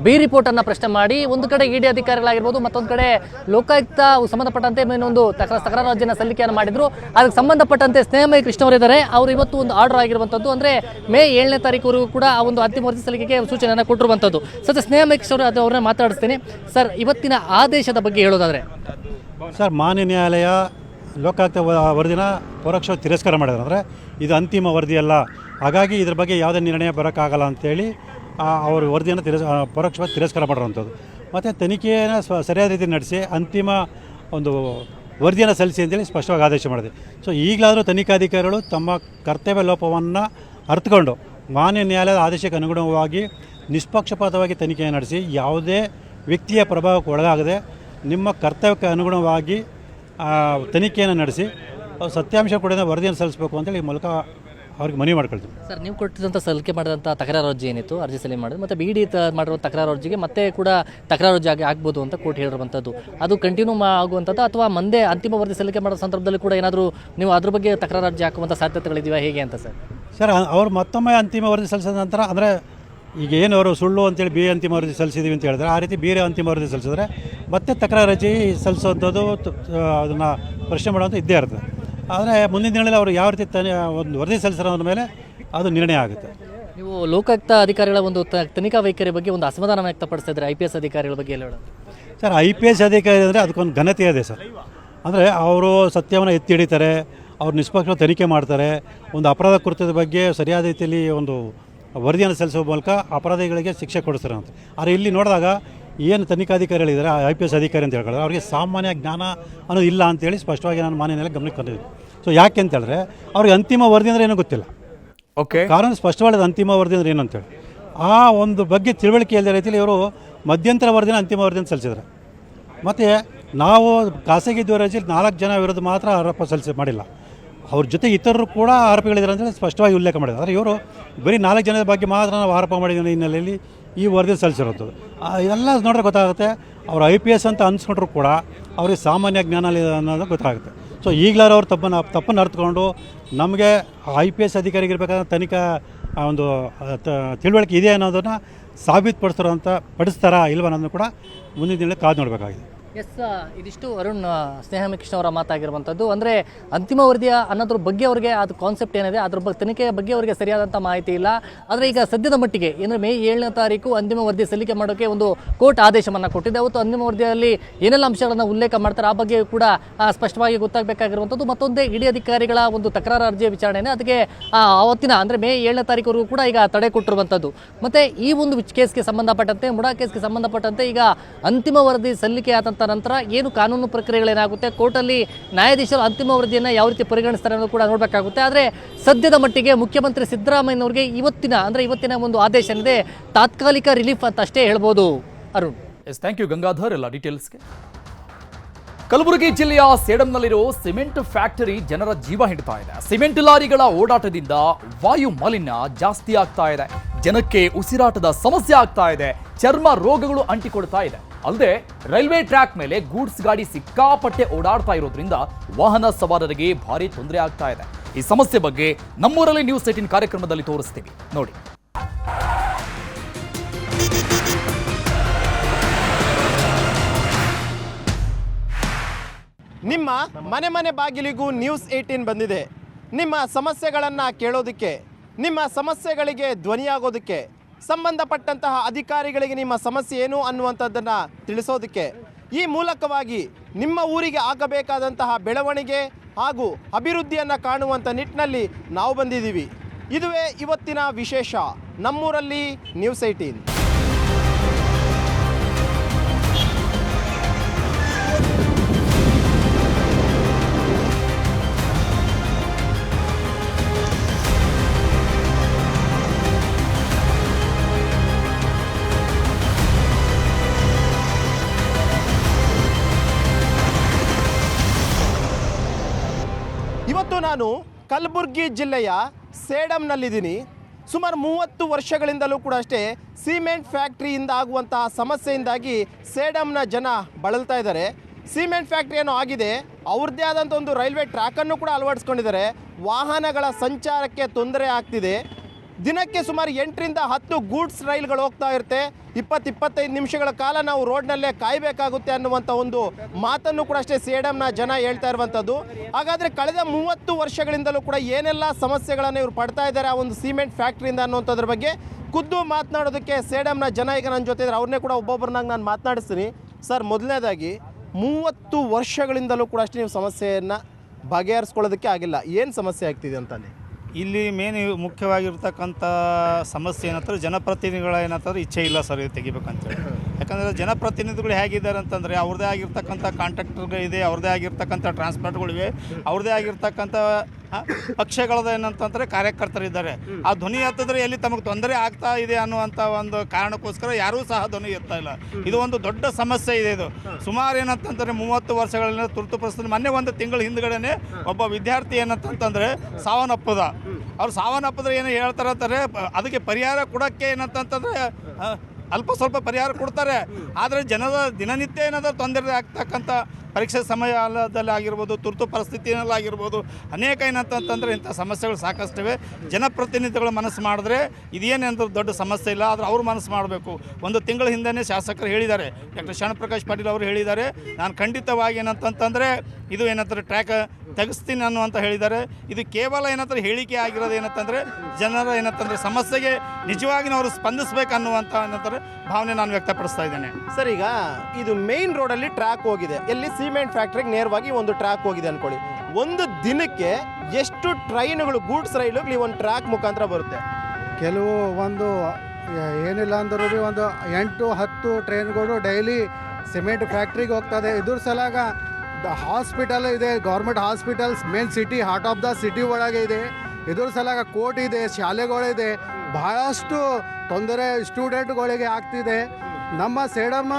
ಬಿ ರಿಪೋರ್ಟನ್ನು ಪ್ರಶ್ನೆ ಮಾಡಿ, ಒಂದು ಕಡೆ ಇಡಿ ಅಧಿಕಾರಿಗಳಾಗಿರ್ಬೋದು, ಮತ್ತೊಂದು ಕಡೆ ಲೋಕಾಯುಕ್ತ ಸಂಬಂಧಪಟ್ಟಂತೆ ಇನ್ನೊಂದು ತಕರ ತಕರಾರು ಅರ್ಜಿನ ಸಲ್ಲಿಕೆಯನ್ನು ಮಾಡಿದ್ರು. ಅದಕ್ಕೆ ಸಂಬಂಧಪಟ್ಟಂತೆ ಸ್ನೇಹಮಯ ಕೃಷ್ಣವರಿದ್ದಾರೆ. ಅವರು ಇವತ್ತು ಒಂದು ಆರ್ಡರ್ ಆಗಿರುವಂಥದ್ದು, ಅಂದರೆ ಮೇ ಏಳನೇ ತಾರೀಕುವರೆಗೂ ಕೂಡ ಆ ಒಂದು ಅಂತಿಮ ವರದಿ ಸಲ್ಲಿಕೆಗೆ ಸೂಚನೆಯನ್ನು ಕೊಟ್ಟಿರುವಂಥದ್ದು. ಸರ್ ಸ್ನೇಹಮಯ ಕೃಷ್ಣ ಅವರು ಅದು ಅವ್ರನ್ನ ಮಾತಾಡಿಸ್ತೀನಿ. ಸರ್, ಇವತ್ತಿನ ಆದೇಶದ ಬಗ್ಗೆ ಹೇಳೋದಾದರೆ. ಸರ್, ಮಾನ್ಯ ನ್ಯಾಯಾಲಯ ಲೋಕಾಯುಕ್ತ ವರದಿನ ಪರೋಕ್ಷ ತಿರಸ್ಕಾರ ಮಾಡಿದ್ರು. ಅಂದರೆ ಇದು ಅಂತಿಮ ವರದಿಯಲ್ಲ ಹಾಗಾಗಿ ಇದ್ರ ಬಗ್ಗೆ ಯಾವುದೇ ನಿರ್ಣಯ ಬರೋಕ್ಕಾಗಲ್ಲ ಅಂತೇಳಿ ಅವರು ವರದಿಯನ್ನು ತಿರಸ್ ಪರೋಕ್ಷವಾಗಿ ತಿರಸ್ಕಾರ ಮಾಡಿರುವಂಥದ್ದು. ಮತ್ತು ತನಿಖೆಯನ್ನು ಸ್ವ ಸರಿಯಾದ ರೀತಿ ನಡೆಸಿ, ಅಂತಿಮ ಒಂದು ವರದಿಯನ್ನು ಸಲ್ಲಿಸಿ ಅಂತೇಳಿ ಸ್ಪಷ್ಟವಾಗಿ ಆದೇಶ ಮಾಡಿದೆ. ಸೊ ಈಗಲಾದರೂ ತನಿಖಾಧಿಕಾರಿಗಳು ತಮ್ಮ ಕರ್ತವ್ಯ ಲೋಪವನ್ನು ಅರ್ಥಕೊಂಡು ಮಾನ್ಯ ನ್ಯಾಯಾಲಯದ ಆದೇಶಕ್ಕೆ ಅನುಗುಣವಾಗಿ ನಿಷ್ಪಕ್ಷಪಾತವಾಗಿ ತನಿಖೆ ನಡೆಸಿ, ಯಾವುದೇ ವ್ಯಕ್ತಿಯ ಪ್ರಭಾವಕ್ಕೆ ಒಳಗಾಗದೆ ನಿಮ್ಮ ಕರ್ತವ್ಯಕ್ಕೆ ಅನುಗುಣವಾಗಿ ಆ, ತನಿಖೆಯನ್ನು ನಡೆಸಿ ಅವ್ರು ಸತ್ಯಾಂಶ ಕೂಡ ವರದಿಯನ್ನು ಸಲ್ಲಿಸಬೇಕು ಅಂತೇಳಿ ಈ ಮೂಲಕ ಅವ್ರಿಗೆ ಮನವಿ ಮಾಡ್ಕೊಳ್ತೀವಿ. ಸರ್ ನೀವು ಕೊಟ್ಟಿದಂಥ ಸಲ್ಲಿಕೆ ಮಾಡಿದಂಥ ತಕರಾರು ಅರ್ಜಿ ಏನಿತ್ತು? ಅರ್ಜಿ ಸಲ್ಲಿಕೆ ಮಾಡಿದ್ರು ಮತ್ತು ಬಿ ಡಿ ಮಾಡಿರೋ ತಕರಾರು ಅರ್ಜಿಗೆ ಮತ್ತೆ ಕೂಡ ತಕರಾರು ಅರ್ಜಿ ಆಗಿ ಆಗ್ಬೋದು ಅಂತ ಕೋರ್ಟ್ ಹೇಳಿರುವಂಥದ್ದು ಅದು ಕಂಟಿನ್ಯೂ ಆಗುವಂಥದ್ದು ಅಥವಾ ಮುಂದೆ ಅಂತಿಮ ವರದಿ ಸಲ್ಲಿಕೆ ಮಾಡೋ ಸಂದರ್ಭದಲ್ಲಿ ಕೂಡ ಏನಾದರೂ ನೀವು ಅದ್ರ ಬಗ್ಗೆ ತಕರಾರು ಅರ್ಜಿ ಹಾಕುವಂಥ ಸಾಧ್ಯತೆಗಳಿದೆಯಾ? ಹೇಗೆ ಅಂತ ಸರ್? ಸರ್ ಅವ್ರು ಮತ್ತೊಮ್ಮೆ ಅಂತಿಮ ವರದಿ ಸಲ್ಲಿಸಿದ ನಂತರ ಅಂದರೆ ಈಗ ಏನು ಅವರು ಸುಳ್ಳು ಅಂತೇಳಿ ಬಿ ಅಂತಿಮ ವರದಿ ಸಲ್ಲಿಸಿದ್ದೀವಿ ಅಂತ ಹೇಳಿದ್ರೆ ಆ ರೀತಿ ಬೇರೆ ಅಂತಿಮ ವರದಿ ಸಲ್ಲಿಸಿದ್ರೆ ಮತ್ತೆ ತಕರಾರು ಅರ್ಜಿ ಸಲ್ಲಿಸೋಂಥದ್ದು ಅದನ್ನು ಪ್ರಶ್ನೆ ಮಾಡುವಂಥ ಇದ್ದೇ ಇರ್ತದೆ. ಆದರೆ ಮುಂದಿನ ದಿನಗಳಲ್ಲಿ ಅವರು ಯಾವ ರೀತಿ ತನಿ ಒಂದು ವರದಿ ಸಲ್ಲಿಸಿರೋದ್ರ ಮೇಲೆ ಅದು ನಿರ್ಣಯ ಆಗುತ್ತೆ. ನೀವು ಲೋಕಾಯುಕ್ತ ಅಧಿಕಾರಿಗಳ ಒಂದು ತನಿಖಾ ವೈಖರಿ ಬಗ್ಗೆ ಒಂದು ಅಸಮಾಧಾನ ವ್ಯಕ್ತಪಡಿಸ್ತಾ ಇದ್ದಾರೆ? ಐ ಪಿ ಎಸ್ ಅಧಿಕಾರಿಗಳ ಬಗ್ಗೆ ಹೇಳೋಣ ಸರ್ ಐ ಪಿ ಎಸ್ ಅಧಿಕಾರಿ ಅಂದರೆ ಅದಕ್ಕೊಂದು ಘನತೆ ಇದೆ ಸರ್. ಅಂದರೆ ಅವರು ಸತ್ಯವನ್ನು ಎತ್ತಿ ಹಿಡಿತಾರೆ ಅವ್ರು ನಿಷ್ಪಕ್ಷ ತನಿಖೆ ಮಾಡ್ತಾರೆ ಒಂದು ಅಪರಾಧ ಕೃತ್ಯದ ಬಗ್ಗೆ ಸರಿಯಾದ ರೀತಿಯಲ್ಲಿ ಒಂದು ವರದಿಯನ್ನು ಸಲ್ಲಿಸುವ ಮೂಲಕ ಅಪರಾಧಿಗಳಿಗೆ ಶಿಕ್ಷೆ ಕೊಡಿಸ್ತಾರೆ ಅಂತ ಆದರೆ ಇಲ್ಲಿ ನೋಡಿದಾಗ ಏನು ತನಿಖಾಧಿಕಾರಿಗಳಿದ್ದಾರೆ ಐ ಪಿ ಎಸ್ ಅಧಿಕಾರಿ ಅಂತ ಹೇಳ್ಕೊಳ್ಳೋದು ಅವರಿಗೆ ಸಾಮಾನ್ಯ ಜ್ಞಾನ ಅನ್ನೋದು ಇಲ್ಲ ಅಂತೇಳಿ ಸ್ಪಷ್ಟವಾಗಿ ನಾನು ಮಾನ್ಯನೆಲ್ಲ ಗಮನಕ್ಕೆ ತಂದಿದ್ದೀನಿ. ಸೊ ಯಾಕೆ ಅಂತ ಹೇಳಿದ್ರೆ ಅವ್ರಿಗೆ ಅಂತಿಮ ವರದಿ ಅಂದರೆ ಏನೂ ಗೊತ್ತಿಲ್ಲ. ಓಕೆ ಕಾರಣ ಸ್ಪಷ್ಟವಾದ ಅಂತಿಮ ವರದಿ ಅಂದರೆ ಏನು ಅಂತೇಳಿ ಆ ಒಂದು ಬಗ್ಗೆ ತಿಳುವಳಿಕೆ ಇಲ್ಲದ ರೀತಿಯಲ್ಲಿ ಇವರು ಮಧ್ಯಂತರ ವರದಿನ ಅಂತಿಮ ವರದಿನ ಸಲ್ಲಿಸಿದ್ದಾರೆ. ಮತ್ತು ನಾವು ಖಾಸಗಿ ದೂರ ನಾಲ್ಕು ಜನ ವಿರುದ್ಧ ಮಾತ್ರ ಆರೋಪ ಸಲ್ಲಿಸಿ ಮಾಡಿಲ್ಲ. ಅವ್ರ ಜೊತೆ ಇತರರು ಕೂಡ ಆರೋಪಿಗಳಿದ್ದಾರೆ ಅಂತೇಳಿ ಸ್ಪಷ್ಟವಾಗಿ ಉಲ್ಲೇಖ ಮಾಡಿದ್ದಾರೆ. ಆದರೆ ಇವರು ಬರೀ ನಾಲ್ಕು ಜನದ ಬಗ್ಗೆ ಮಾತ್ರ ನಾವು ಆರೋಪ ಮಾಡಿದ ಹಿನ್ನೆಲೆಯಲ್ಲಿ ಈ ವರದಿ ಸಲ್ಲಿಸಿರೋದು ಎಲ್ಲ ನೋಡಿದ್ರೆ ಗೊತ್ತಾಗುತ್ತೆ, ಅವ್ರು ಐ ಪಿ ಎಸ್ ಅಂತ ಅನ್ಸ್ಕೊಂಡ್ರು ಕೂಡ ಅವ್ರಿಗೆ ಸಾಮಾನ್ಯ ಜ್ಞಾನ ಇಲ್ಲ ಅನ್ನೋದು ಗೊತ್ತಾಗುತ್ತೆ. ಸೊ ಈಗಲಾರು ಅವ್ರು ತಪ್ಪನ್ನು ತಪ್ಪನ್ನು ಅರ್ಥಕೊಂಡು ನಮಗೆ ಐ ಪಿ ಎಸ್ ಅಧಿಕಾರಿಗಿರ್ಬೇಕಾದ ತನಿಖಾ ಒಂದು ತಿಳುವಳಿಕೆ ಇದೆ ಅನ್ನೋದನ್ನು ಸಾಬೀತುಪಡಿಸ್ತಾರೋ ಅಂತ ಪಡಿಸ್ತಾರಾ ಇಲ್ವ ಅನ್ನೋದನ್ನು ಕೂಡ ಮುಂದಿನ ದಿನ ಕಾದು ನೋಡಬೇಕಾಗಿದೆ. ಎಸ್ ಇದಿಷ್ಟು ಅರುಣ್ ಸ್ನೇಹಮಿ ಕೃಷ್ಣ ಅವರ ಮಾತಾಗಿರುವಂಥದ್ದು. ಅಂದರೆ ಅಂತಿಮ ವರದಿಯ ಅನ್ನೋದ್ರ ಬಗ್ಗೆ ಅವರಿಗೆ ಅದು ಕಾನ್ಸೆಪ್ಟ್ ಏನಿದೆ ಅದ್ರ ಬಗ್ಗೆ ತನಿಖೆಯ ಬಗ್ಗೆ ಅವರಿಗೆ ಸರಿಯಾದಂಥ ಮಾಹಿತಿ ಇಲ್ಲ. ಆದರೆ ಈಗ ಸದ್ಯದ ಮಟ್ಟಿಗೆ ಅಂದರೆ ಮೇ ಏಳನೇ ತಾರೀಕು ಅಂತಿಮ ವರದಿ ಸಲ್ಲಿಕೆ ಮಾಡೋಕ್ಕೆ ಒಂದು ಕೋರ್ಟ್ ಆದೇಶವನ್ನು ಕೊಟ್ಟಿದೆ. ಅವತ್ತು ಅಂತಿಮ ವರದಿಯಲ್ಲಿ ಏನೆಲ್ಲ ಅಂಶಗಳನ್ನು ಉಲ್ಲೇಖ ಮಾಡ್ತಾರೆ ಆ ಬಗ್ಗೆ ಕೂಡ ಸ್ಪಷ್ಟವಾಗಿ ಗೊತ್ತಾಗಬೇಕಾಗಿರುವಂಥದ್ದು. ಮತ್ತೊಂದೇ ಇಡಿ ಅಧಿಕಾರಿಗಳ ಒಂದು ತಕರಾರು ಅರ್ಜಿಯ ವಿಚಾರಣೆ ಅದಕ್ಕೆ ಆ, ಅವತ್ತಿನ ಅಂದರೆ ಮೇ ಏಳನೇ ತಾರೀಕುವರೆಗೂ ಕೂಡ ಈಗ ತಡೆ ಕೊಟ್ಟಿರುವಂಥದ್ದು. ಮತ್ತು ಈ ಒಂದು ವಿಚ್ ಕೇಸ್ಗೆ ಸಂಬಂಧಪಟ್ಟಂತೆ ಮುಡಾ ಕೇಸ್ಗೆ ಸಂಬಂಧಪಟ್ಟಂತೆ ಈಗ ಅಂತಿಮ ವರದಿ ಸಲ್ಲಿಕೆ ಆದಂಥ ನಂತರ ಏನು ಕಾನೂನು ಪ್ರಕ್ರಿಯೆಗಳೇನಾಗುತ್ತೆ ಕೋರ್ಟಲ್ಲಿ ನ್ಯಾಯಾಧೀಶರು ಅಂತಿಮ ವರದಿಯನ್ನು ಯಾವ ರೀತಿ ಪರಿಗಣಿಸ್ತಾರೆ ಅನ್ನೋದು ಕೂಡ ನೋಡಬೇಕಾಗುತ್ತೆ. ಆದರೆ ಸದ್ಯದ ಮಟ್ಟಿಗೆ ಮುಖ್ಯಮಂತ್ರಿ ಸಿದ್ದರಾಮಯ್ಯನವರಿಗೆ ಇವತ್ತಿನ, ಅಂದರೆ ಇವತ್ತಿನ ಒಂದು ಆದೇಶ ಏನಿದೆ, ತಾತ್ಕಾಲಿಕ ರಿಲೀಫ್ ಅಂತ ಅಷ್ಟೇ ಹೇಳ್ಬೋದು. Arun. Yes thank you Gangadhar. ಎಲ್ಲ ಡೀಟೇಲ್ಸ್ಗೆ ಕಲಬುರಗಿ ಜಿಲ್ಲೆಯ ಸೇಡಂನಲ್ಲಿರೋ ಸಿಮೆಂಟ್ ಫ್ಯಾಕ್ಟರಿ ಜನರ ಜೀವ ಹಿಡಿತಾ ಇದೆ. ಸಿಮೆಂಟ್ ಲಾರಿಗಳ ಓಡಾಟದಿಂದ ವಾಯು ಮಾಲಿನ್ಯ ಜಾಸ್ತಿ ಆಗ್ತಾ ಇದೆ. ಜನಕ್ಕೆ ಉಸಿರಾಟದ ಸಮಸ್ಯೆ ಆಗ್ತಾ ಇದೆ. ಚರ್ಮ ರೋಗಗಳು ಅಂಟಿಕೊಳ್ತಾ ಇದೆ. ಅಲ್ಲದೆ ರೈಲ್ವೆ ಟ್ರ್ಯಾಕ್ ಮೇಲೆ ಗೂಡ್ಸ್ ಗಾಡಿ ಸಿಕ್ಕಾಪಟ್ಟೆ ಓಡಾಡ್ತಾ ಇರೋದ್ರಿಂದ ವಾಹನ ಸವಾರರಿಗೆ ಭಾರಿ ತೊಂದರೆ ಆಗ್ತಾ ಇದೆ. ಈ ಸಮಸ್ಯೆ ಬಗ್ಗೆ ನಮ್ಮೂರಲ್ಲಿ ನ್ಯೂಸ್ ಏಟಿನ್ ಕಾರ್ಯಕ್ರಮದಲ್ಲಿ ತೋರಿಸ್ತೀವಿ. ನೋಡಿ. ನಿಮ್ಮ ಮನೆ ಮನೆ ಬಾಗಿಲಿಗೂ ನ್ಯೂಸ್ ಏಯ್ಟೀನ್ ಬಂದಿದೆ. ನಿಮ್ಮ ಸಮಸ್ಯೆಗಳನ್ನು ಕೇಳೋದಕ್ಕೆ, ನಿಮ್ಮ ಸಮಸ್ಯೆಗಳಿಗೆ ಧ್ವನಿಯಾಗೋದಕ್ಕೆ ಸಂಬಂಧಪಟ್ಟಂತಹ ಅಧಿಕಾರಿಗಳಿಗೆ ನಿಮ್ಮ ಸಮಸ್ಯೆ ಏನು ಅನ್ನುವಂಥದ್ದನ್ನು ತಿಳಿಸೋದಕ್ಕೆ ಈ ಮೂಲಕವಾಗಿ ನಿಮ್ಮ ಊರಿಗೆ ಆಗಬೇಕಾದಂತಹ ಬೆಳವಣಿಗೆ ಹಾಗೂ ಅಭಿವೃದ್ಧಿಯನ್ನು ಕಾಣುವಂಥ ನಿಟ್ಟಿನಲ್ಲಿ ನಾವು ಬಂದಿದ್ದೀವಿ. ಇದುವೇ ಇವತ್ತಿನ ವಿಶೇಷ ನಮ್ಮೂರಲ್ಲಿ ನ್ಯೂಸ್ ಏಯ್ಟೀನ್ ನಾನು ಕಲಬುರಗಿ ಜಿಲ್ಲೆಯ ಸೇಡಂನಲ್ಲಿದ್ದೀನಿ. ಸುಮಾರು ಮೂವತ್ತು ವರ್ಷಗಳಿಂದಲೂ ಕೂಡ ಅಷ್ಟೇ ಸಿಮೆಂಟ್ ಫ್ಯಾಕ್ಟ್ರಿಯಿಂದ ಆಗುವಂತಹ ಸಮಸ್ಯೆಯಿಂದಾಗಿ ಸೇಡಂನ ಜನ ಬಳಲ್ತಾ ಇದ್ದಾರೆ. ಸಿಮೆಂಟ್ ಫ್ಯಾಕ್ಟ್ರಿ ಏನೋ ಆಗಿದೆ, ಅವ್ರದ್ದೇ ಆದಂಥ ಒಂದು ರೈಲ್ವೆ ಟ್ರ್ಯಾಕನ್ನು ಕೂಡ ಅಳವಡಿಸ್ಕೊಂಡಿದ್ದಾರೆ. ವಾಹನಗಳ ಸಂಚಾರಕ್ಕೆ ತೊಂದರೆ ಆಗ್ತಿದೆ. ದಿನಕ್ಕೆ ಸುಮಾರು ಎಂಟರಿಂದ ಹತ್ತು ಗೂಡ್ಸ್ ರೈಲ್ಗಳು ಹೋಗ್ತಾ ಇರುತ್ತೆ. ಇಪ್ಪತ್ತು ಇಪ್ಪತ್ತೈದು ನಿಮಿಷಗಳ ಕಾಲ ನಾವು ರೋಡ್ನಲ್ಲೇ ಕಾಯಬೇಕಾಗುತ್ತೆ ಅನ್ನುವಂಥ ಒಂದು ಮಾತನ್ನು ಕೂಡ ಅಷ್ಟೇ ಸೇಡಮ್ನ ಜನ ಹೇಳ್ತಾ ಇರುವಂಥದ್ದು. ಹಾಗಾದರೆ ಕಳೆದ ಮೂವತ್ತು ವರ್ಷಗಳಿಂದಲೂ ಕೂಡ ಏನೆಲ್ಲ ಸಮಸ್ಯೆಗಳನ್ನು ಇವರು ಪಡ್ತಾ ಇದ್ದಾರೆ ಆ ಒಂದು ಸಿಮೆಂಟ್ ಫ್ಯಾಕ್ಟ್ರಿಯಿಂದ ಅನ್ನುವಂಥದ್ರ ಬಗ್ಗೆ ಖುದ್ದು ಮಾತನಾಡೋದಕ್ಕೆ ಸೇಡಮ್ನ ಜನ ಈಗ ನನ್ನ ಜೊತೆ ಇದ್ದಾರೆ. ಅವ್ರನ್ನೇ ಕೂಡ ಒಬ್ಬೊಬ್ಬರನ್ನಾಗಿ ನಾನು ಮಾತನಾಡಿಸ್ತೀನಿ. ಸರ್, ಮೊದಲನೇದಾಗಿ ಮೂವತ್ತು ವರ್ಷಗಳಿಂದಲೂ ಕೂಡ ಅಷ್ಟೇ ನೀವು ಸಮಸ್ಯೆಯನ್ನು ಬಗೆಹರಿಸ್ಕೊಳ್ಳೋದಕ್ಕೆ ಆಗಿಲ್ಲ. ಏನು ಸಮಸ್ಯೆ ಆಗ್ತಿದೆ ಅಂತ ಅಲ್ಲಿ ಇಲ್ಲಿ ಮೇನ್ ಮುಖ್ಯವಾಗಿರ್ತಕ್ಕಂಥ ಸಮಸ್ಯೆ ಏನಂತಾರೆ ಜನಪ್ರತಿನಿಧಿಗಳ ಏನಂತಂದ್ರೆ ಇಚ್ಛೆ ಇಲ್ಲ ಸರ್ ಇದು ತೆಗಿಬೇಕಂತೇಳಿ. ಯಾಕಂದರೆ ಜನಪ್ರತಿನಿಧಿಗಳು ಹೇಗಿದ್ದಾರೆ ಅಂತಂದರೆ ಅವ್ರದ್ದೇ ಆಗಿರ್ತಕ್ಕಂಥ ಕಾಂಟ್ರಾಕ್ಟರ್ಗಳಿದೆ ಅವ್ರದ್ದೇ ಆಗಿರ್ತಕ್ಕಂಥ ಟ್ರಾನ್ಸ್ಪೋರ್ಟ್ಗಳಿವೆ ಅವ್ರದ್ದೇ ಆಗಿರ್ತಕ್ಕಂಥ ಪಕ್ಷಗಳದ ಏನಂತಂದ್ರೆ ಕಾರ್ಯಕರ್ತರಿದ್ದಾರೆ ಆ ಧ್ವನಿ ಎತ್ತಿದ್ರೆ ಎಲ್ಲಿ ತಮಗೆ ತೊಂದರೆ ಆಗ್ತಾ ಇದೆ ಅನ್ನುವಂಥ ಒಂದು ಕಾರಣಕ್ಕೋಸ್ಕರ ಯಾರೂ ಸಹ ಧ್ವನಿ ಎತ್ತಾ ಇಲ್ಲ. ಇದು ಒಂದು ದೊಡ್ಡ ಸಮಸ್ಯೆ ಇದೆ ಇದು. ಸುಮಾರು ಏನಂತಂದ್ರೆ ಮೂವತ್ತು ವರ್ಷಗಳಿಂದ ತುರ್ತು ಪರಿಸ್ಥಿತಿ ಮೊನ್ನೆ ಒಂದು ತಿಂಗಳ ಹಿಂದ್ಗಡೆನೆ ಒಬ್ಬ ವಿದ್ಯಾರ್ಥಿ ಏನಂತಂತಂದ್ರೆ ಸಾವನ್ನಪ್ಪದ. ಅವ್ರು ಸಾವನ್ನಪ್ಪಿದ್ರೆ ಏನು ಹೇಳ್ತಾರೆ ಅಂತಾರೆ ಅದಕ್ಕೆ ಪರಿಹಾರ ಕೊಡಕ್ಕೆ ಏನಂತಂತಂದ್ರೆ ಅಲ್ಪ ಸ್ವಲ್ಪ ಪರಿಹಾರ ಕೊಡ್ತಾರೆ. ಆದರೆ ಜನರ ದಿನನಿತ್ಯ ಏನಾದರೂ ತೊಂದರೆ ಆಗ್ತಕ್ಕಂಥ ಪರೀಕ್ಷೆ ಸಮಯದಲ್ಲಿ ಆಗಿರ್ಬೋದು ತುರ್ತು ಪರಿಸ್ಥಿತಿಯಲ್ಲಿ ಆಗಿರ್ಬೋದು ಅನೇಕ ಏನಂತಂತಂದರೆ ಇಂಥ ಸಮಸ್ಯೆಗಳು ಸಾಕಷ್ಟಿವೆ. ಜನಪ್ರತಿನಿಧಿಗಳು ಮನಸ್ಸು ಮಾಡಿದ್ರೆ ಇದೇನೆಂದ್ರೆ ದೊಡ್ಡ ಸಮಸ್ಯೆ ಇಲ್ಲ, ಆದರೆ ಅವ್ರು ಮನಸ್ಸು ಮಾಡಬೇಕು. ಒಂದು ತಿಂಗಳ ಹಿಂದೆಯೇ ಶಾಸಕರು ಹೇಳಿದ್ದಾರೆ, ಡಾಕ್ಟರ್ ಶರಣಪ್ರಕಾಶ್ ಪಾಟೀಲ್ ಅವರು ಹೇಳಿದ್ದಾರೆ. ನಾನು ಖಂಡಿತವಾಗಿ ಏನಂತಂತಂದರೆ ಇದು ಏನಂತಾರೆ, ಟ್ರ್ಯಾಕ್ ತೆಗೆಸ್ತೀನಿ ಅನ್ನುವಂತ ಹೇಳಿದ್ದಾರೆ. ಇದು ಕೇವಲ ಏನಂತಾರೆ, ಹೇಳಿಕೆ ಆಗಿರೋದು ಏನಂತಂದರೆ, ಜನರ ಏನಂತಂದರೆ ಸಮಸ್ಯೆಗೆ ನಿಜವಾಗಿ ಅವರು ಸ್ಪಂದಿಸಬೇಕು ಅನ್ನುವಂಥ ಏನಂತಾರೆ ಭಾವನೆ ನಾನು ವ್ಯಕ್ತಪಡಿಸ್ತಾ ಇದ್ದೇನೆ. ಸರ್, ಈಗ ಇದು ಮೇನ್ ರೋಡಲ್ಲಿ ಟ್ರ್ಯಾಕ್ ಹೋಗಿದೆ. ಎಲ್ಲಿ ಸಿಮೆಂಟ್ ಫ್ಯಾಕ್ಟ್ರಿಗೆ ನೇರವಾಗಿ ಒಂದು ಟ್ರ್ಯಾಕ್ ಹೋಗಿದೆ ಅನ್ಕೊಳ್ಳಿ. ಒಂದು ದಿನಕ್ಕೆ ಎಷ್ಟು ಟ್ರೈನ್ಗಳು, ಗೂಡ್ಸ್ ರೈಲುಗಳು ಈ ಒಂದು ಟ್ರ್ಯಾಕ್ ಮುಖಾಂತರ ಬರುತ್ತೆ? ಕೆಲವು ಒಂದು ಏನಿಲ್ಲ ಅಂದರೂ ಬಿ ಒಂದು ಎಂಟು, ಹತ್ತು ಟ್ರೈನ್ಗಳು ಡೈಲಿ ಸಿಮೆಂಟ್ ಫ್ಯಾಕ್ಟ್ರಿಗೆ ಹೋಗ್ತದೆ. ಇದ್ರ ಸಲಾಗ ಹಾಸ್ಪಿಟಲ್ ಇದೆ, government hospitals, main city, heart of the city ಒಳಗೆ ಇದೆ. ಇದ್ರ ಸಲಾಗ ಕೋರ್ಟ್ ಇದೆ, ಶಾಲೆಗಳಿದೆ. ಬಹಳಷ್ಟು ತೊಂದರೆ ಸ್ಟೂಡೆಂಟ್ಗಳಿಗೆ ಆಗ್ತಿದೆ. ನಮ್ಮ ಸೇಡಮ್ಮ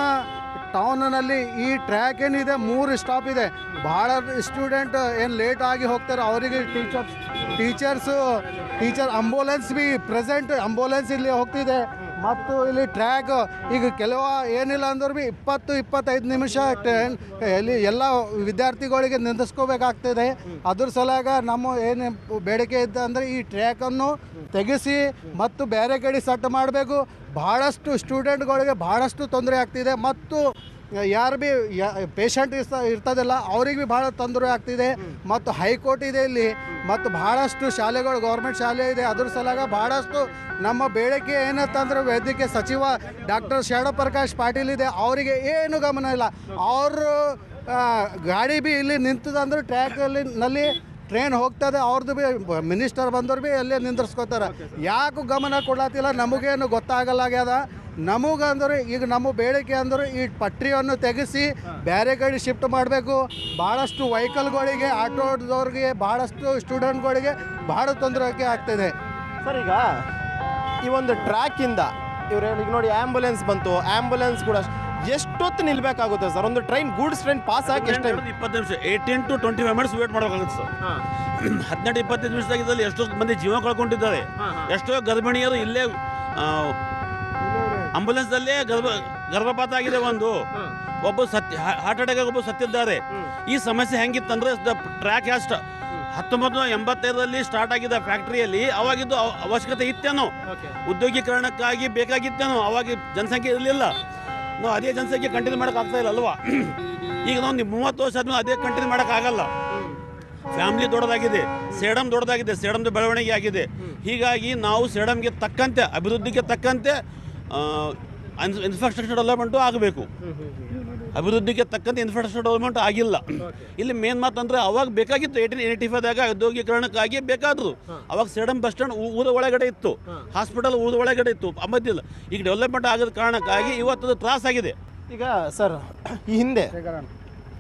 ಟೌನ್ನಲ್ಲಿ ಈ ಟ್ರ್ಯಾಕ್ ಏನಿದೆ, ಮೂರು ಸ್ಟಾಪ್ ಇದೆ. ಭಾಳ ಸ್ಟೂಡೆಂಟ್ ಏನು ಲೇಟ್ ಆಗಿ ಹೋಗ್ತಾರೆ, ಅವರಿಗೆ teachers teachers teacher ambulance be present ambulance ಇಲ್ಲಿ ಹೋಗ್ತಿದೆ. ಮತ್ತು ಇಲ್ಲಿ ಟ್ರ್ಯಾಕ್ ಈಗ ಕೆಲವು, ಏನಿಲ್ಲ ಅಂದ್ರೂ ಭೀ ಇಪ್ಪತ್ತು, ಇಪ್ಪತ್ತೈದು ನಿಮಿಷ ಟ್ರೈನ್ ಇಲ್ಲಿ ಎಲ್ಲ ವಿದ್ಯಾರ್ಥಿಗಳಿಗೆ ನಿಂದಿಸ್ಕೋಬೇಕಾಗ್ತದೆ. ಅದ್ರ ಸಲಾಗ ನಮ್ಮ ಏನು ಬೇಡಿಕೆ ಇದ್ದ ಅಂದರೆ ಈ ಟ್ರ್ಯಾಕನ್ನು ತೆಗೆಸಿ ಮತ್ತು ಬೇರೆ ಕಡೆ ಸೆಟ್ ಮಾಡಬೇಕು. ಭಾಳಷ್ಟು ಸ್ಟೂಡೆಂಟ್ಗಳಿಗೆ ಭಾಳಷ್ಟು ತೊಂದರೆ ಆಗ್ತಿದೆ. ಮತ್ತು ಯಾರು ಭೀ ಪೇಷಂಟ್ ಇರ್ತ, ಇರ್ತದಲ್ಲ, ಅವ್ರಿಗೆ ಭೀ ಭಾಳ ತೊಂದರೆ ಆಗ್ತಿದೆ. ಮತ್ತು ಹೈಕೋರ್ಟ್ ಇದೆ ಇಲ್ಲಿ. ಮತ್ತು ಭಾಳಷ್ಟು ಶಾಲೆಗಳು, ಗೌರ್ಮೆಂಟ್ ಶಾಲೆ ಇದೆ. ಅದ್ರ ಸಲಾಗ ಭಾಳಷ್ಟು ನಮ್ಮ ಬೇಡಿಕೆ ಏನಂತಂದ್ರೆ ವೈದ್ಯಕೀಯ ಸಚಿವ ಡಾಕ್ಟರ್ ಶರಣಪ್ರಕಾಶ್ ಪಾಟೀಲ್ ಇದೆ. ಅವರಿಗೆ ಏನು ಗಮನ ಇಲ್ಲ. ಅವರು ಗಾಡಿ ಭೀ ಇಲ್ಲಿ ನಿಂತದಂದ್ರೆ ಟ್ರ್ಯಾಕಲ್ಲಿ ನಲ್ಲಿ ಟ್ರೈನ್ ಹೋಗ್ತದೆ ಅವ್ರದ್ದು ಭೀ ಮಿನಿಸ್ಟರ್ ಬಂದವ್ರು ಭೀ ಅಲ್ಲೇ ನಿಂದ್ರಿಸ್ಕೋತಾರೆ. ಯಾಕೆ ಗಮನ ಕೊಡ್ಲತ್ತಿಲ್ಲ ನಮಗೇನು ಗೊತ್ತಾಗಲ್ಲಾಗ್ಯದ ನಮಗಂದ್ರೆ ಈಗ ನಮ್ಮ ಬೇಡಿಕೆ ಅಂದ್ರೆ ಈ ಪಟ್ರಿಯನ್ನು ತೆಗೆಸಿ ಬೇರೆ ಕಡೆ ಶಿಫ್ಟ್ ಮಾಡಬೇಕು. ಭಾಳಷ್ಟು ವೆಹಿಕಲ್ಗಳಿಗೆ ಆಟೋದವ್ರಿಗೆ ಭಾಳಷ್ಟು ಸ್ಟೂಡೆಂಟ್ಗಳಿಗೆ ಭಾಳ ತೊಂದರೆ ಆಗ್ತಿದೆ. ಸರ್ ಈಗ ಈ ಒಂದು ಟ್ರ್ಯಾಕಿಂದ ಇವ್ರು ಈಗ ನೋಡಿ ಆ್ಯಂಬುಲೆನ್ಸ್ ಬಂತು. ಆ್ಯಂಬುಲೆನ್ಸ್ ಕೂಡ ಅಷ್ಟ್- ಎಷ್ಟೊತ್ತು ನಿಲ್ಬೇಕಾಗುತ್ತೆ ಸರ್? ಒಂದು ಟ್ರೈನ್ ಗೂಡ್ಸ್ ಟ್ರೈನ್ ಪಾಸ್ ಆಗಿ ಎಷ್ಟು ಟೈಮ್ ಇಪ್ಪತ್ತು ನಿಮಿಷ eighteen to twenty five minutes wait ಮಾಡಬೇಕಾಗುತ್ತೆ ಸರ್. ಹದಿನೆಂಟು ಇಪ್ಪತ್ತೈದು ನಿಮಿಷದಾಗಿದ್ದಲ್ಲಿ ಎಷ್ಟೋ ಮಂದಿ ಜೀವ ಕಳ್ಕೊಂಡಿದ್ದಾರೆ. ಎಷ್ಟೋ ಗರ್ಭಿಣಿಯರು ಇಲ್ಲೇ ಆಂಬುಲೆನ್ಸ್ದಲ್ಲೇ ಗರ್ಭ ಗರ್ಭಪಾತ ಆಗಿದೆ ಒಂದು. ಒಬ್ಬ ಸತ್ಯ ಹಾರ್ಟ್ ಅಟ್ಯಾಕ್ ಒಬ್ಬ ಸತ್ತಿದ್ದಾರೆ. ಈ ಸಮಸ್ಯೆ ಹೆಂಗಿತ್ತಂದ್ರೆ ಟ್ರ್ಯಾಕ್ ಎಷ್ಟು ಹತ್ತೊಂಬತ್ತು ನೂರ ಎಂಬತ್ತೈದರಲ್ಲಿ ಸ್ಟಾರ್ಟ್ ಆಗಿದ್ದ ಫ್ಯಾಕ್ಟ್ರಿಯಲ್ಲಿ ಅವಾಗಿದ್ದು ಅವ- ಅವಶ್ಯಕತೆ ಇತ್ತೇನೋ? ಉದ್ಯೋಗೀಕರಣಕ್ಕಾಗಿ ಬೇಕಾಗಿತ್ತೇನೋ? ಅವಾಗ ಜನಸಂಖ್ಯೆ ಇರಲಿಲ್ಲ. ನಾವು ಅದೇ ಜನಸಂಖ್ಯೆ ಕಂಟಿನ್ಯೂ ಮಾಡೋಕೆ ಆಗ್ತಾ ಇಲ್ಲ, ಅಲ್ವಾ? ಈಗ ನಾವು ಮೂವತ್ತು ವರ್ಷ ಆದ್ಮೇಲೆ ಅದೇ ಕಂಟಿನ್ಯೂ ಮಾಡೋಕ್ಕಾಗಲ್ಲ ಫ್ಯಾಮಿಲಿ ದೊಡ್ಡದಾಗಿದೆ ಸೇಡಮ್ ದೊಡ್ಡದಾಗಿದೆ ಸೇಡಮ್ದು ಬೆಳವಣಿಗೆ ಆಗಿದೆ. ಹೀಗಾಗಿ ನಾವು ಸೇಡಮ್ಗೆ ತಕ್ಕಂತೆ, ಅಭಿವೃದ್ಧಿಗೆ ತಕ್ಕಂತೆ ಇನ್ಫ್ರಾಸ್ಟ್ರಕ್ಚರ್ ಡೆವಲಪ್ಮೆಂಟು ಆಗಬೇಕು. ಅಭಿವೃದ್ಧಿಗೆ ತಕ್ಕಂತೆ ಇನ್ಫ್ರಾಸ್ಟ್ರಕ್ಚರ್ ಡೆವಲಪ್ಮೆಂಟ್ ಆಗಿಲ್ಲ. ಇಲ್ಲಿ ಮೇನ್ ಮಾತಂದ್ರೆ ಅವಾಗ ಬೇಕಾಗಿತ್ತು ಏಯ್ಟೀನ್ ಏಯ್ಟಿ ಫೈವ್ದಾಗ ಉದ್ಯೋಗೀಕರಣಕ್ಕಾಗಿ ಬೇಕಾದ್ರು ಅವಾಗ ಸೇಡಮ್ ಬಸ್ ಸ್ಟ್ಯಾಂಡ್ ಊರ ಒಳಗಡೆ ಇತ್ತು. ಹಾಸ್ಪಿಟಲ್ ಊರ ಒಳಗಡೆ ಇತ್ತು. ಅಮ್ಮದಿಲ್ಲ ಈಗ ಡೆವಲಪ್ಮೆಂಟ್ ಆಗದ ಕಾರಣಕ್ಕಾಗಿ ಇವತ್ತು ತ್ರಾಸ ಆಗಿದೆ ಈಗ ಸರ್ ಈ ಹಿಂದೆ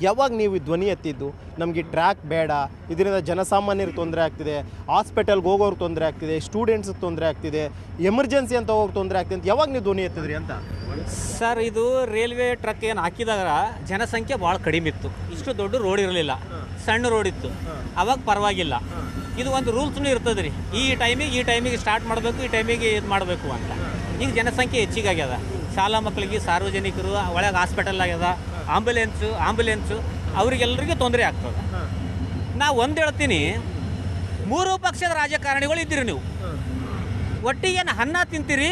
ಯಾವಾಗ ನೀವು ಧ್ವನಿ ಎತ್ತಿದ್ದು? ನಮಗೆ ಟ್ರ್ಯಾಕ್ ಬೇಡ. ಇದರಿಂದ ಜನಸಾಮಾನ್ಯರಿಗೆ ತೊಂದರೆ ಆಗ್ತಿದೆ. ಹಾಸ್ಪಿಟಲ್ಗೆ ಹೋಗೋರು ತೊಂದರೆ ಆಗ್ತಿದೆ. ಸ್ಟೂಡೆಂಟ್ಸ್ಗೆ ತೊಂದರೆ ಆಗ್ತಿದೆ. ಎಮರ್ಜೆನ್ಸಿ ಅಂತ ಹೋಗೋರು ತೊಂದರೆ ಆಗ್ತಿದೆ ಅಂತ ಯಾವಾಗ ನೀವು ಧ್ವನಿ ಎತ್ತಿದ್ರಿ ಅಂತ? ಸರ್ ಇದು ರೈಲ್ವೆ ಟ್ರಕ್ ಏನು ಹಾಕಿದಾಗ ಜನಸಂಖ್ಯೆ ಭಾಳ ಕಡಿಮೆ ಇತ್ತು. ಇಷ್ಟು ದೊಡ್ಡ ರೋಡ್ ಇರಲಿಲ್ಲ. ಸಣ್ಣ ರೋಡ್ ಇತ್ತು. ಅವಾಗ ಪರವಾಗಿಲ್ಲ. ಇದು ಒಂದು ರೂಲ್ಸ್ನು ಇರ್ತದೆ ರೀ ಈ ಟೈಮಿಗೆ ಈ ಟೈಮಿಗೆ ಸ್ಟಾರ್ಟ್ ಮಾಡಬೇಕು, ಈ ಟೈಮಿಗೆ ಇದು ಮಾಡಬೇಕು ಅಂತ. ಈಗ ಜನಸಂಖ್ಯೆ ಹೆಚ್ಚಿಗೆ ಆಗ್ಯದ. ಶಾಲಾ ಮಕ್ಕಳಿಗೆ ಸಾರ್ವಜನಿಕರು ಒಳಗೆ ಹಾಸ್ಪಿಟಲ್ ಆಗ್ಯದ ಆಂಬುಲೆನ್ಸು ಆಂಬುಲೆನ್ಸು ಅವರಿಗೆಲ್ಲರಿಗೂ ತೊಂದರೆ ಆಗ್ತದೆ. ನಾ ಒಂದು ಹೇಳ್ತೀನಿ, ಮೂರು ಪಕ್ಷದ ರಾಜಕಾರಣಿಗಳು ಇದ್ದೀರಿ ನೀವು. ಒಟ್ಟಿಗೆ ಏನು ಅನ್ನ ತಿಂತೀರಿ,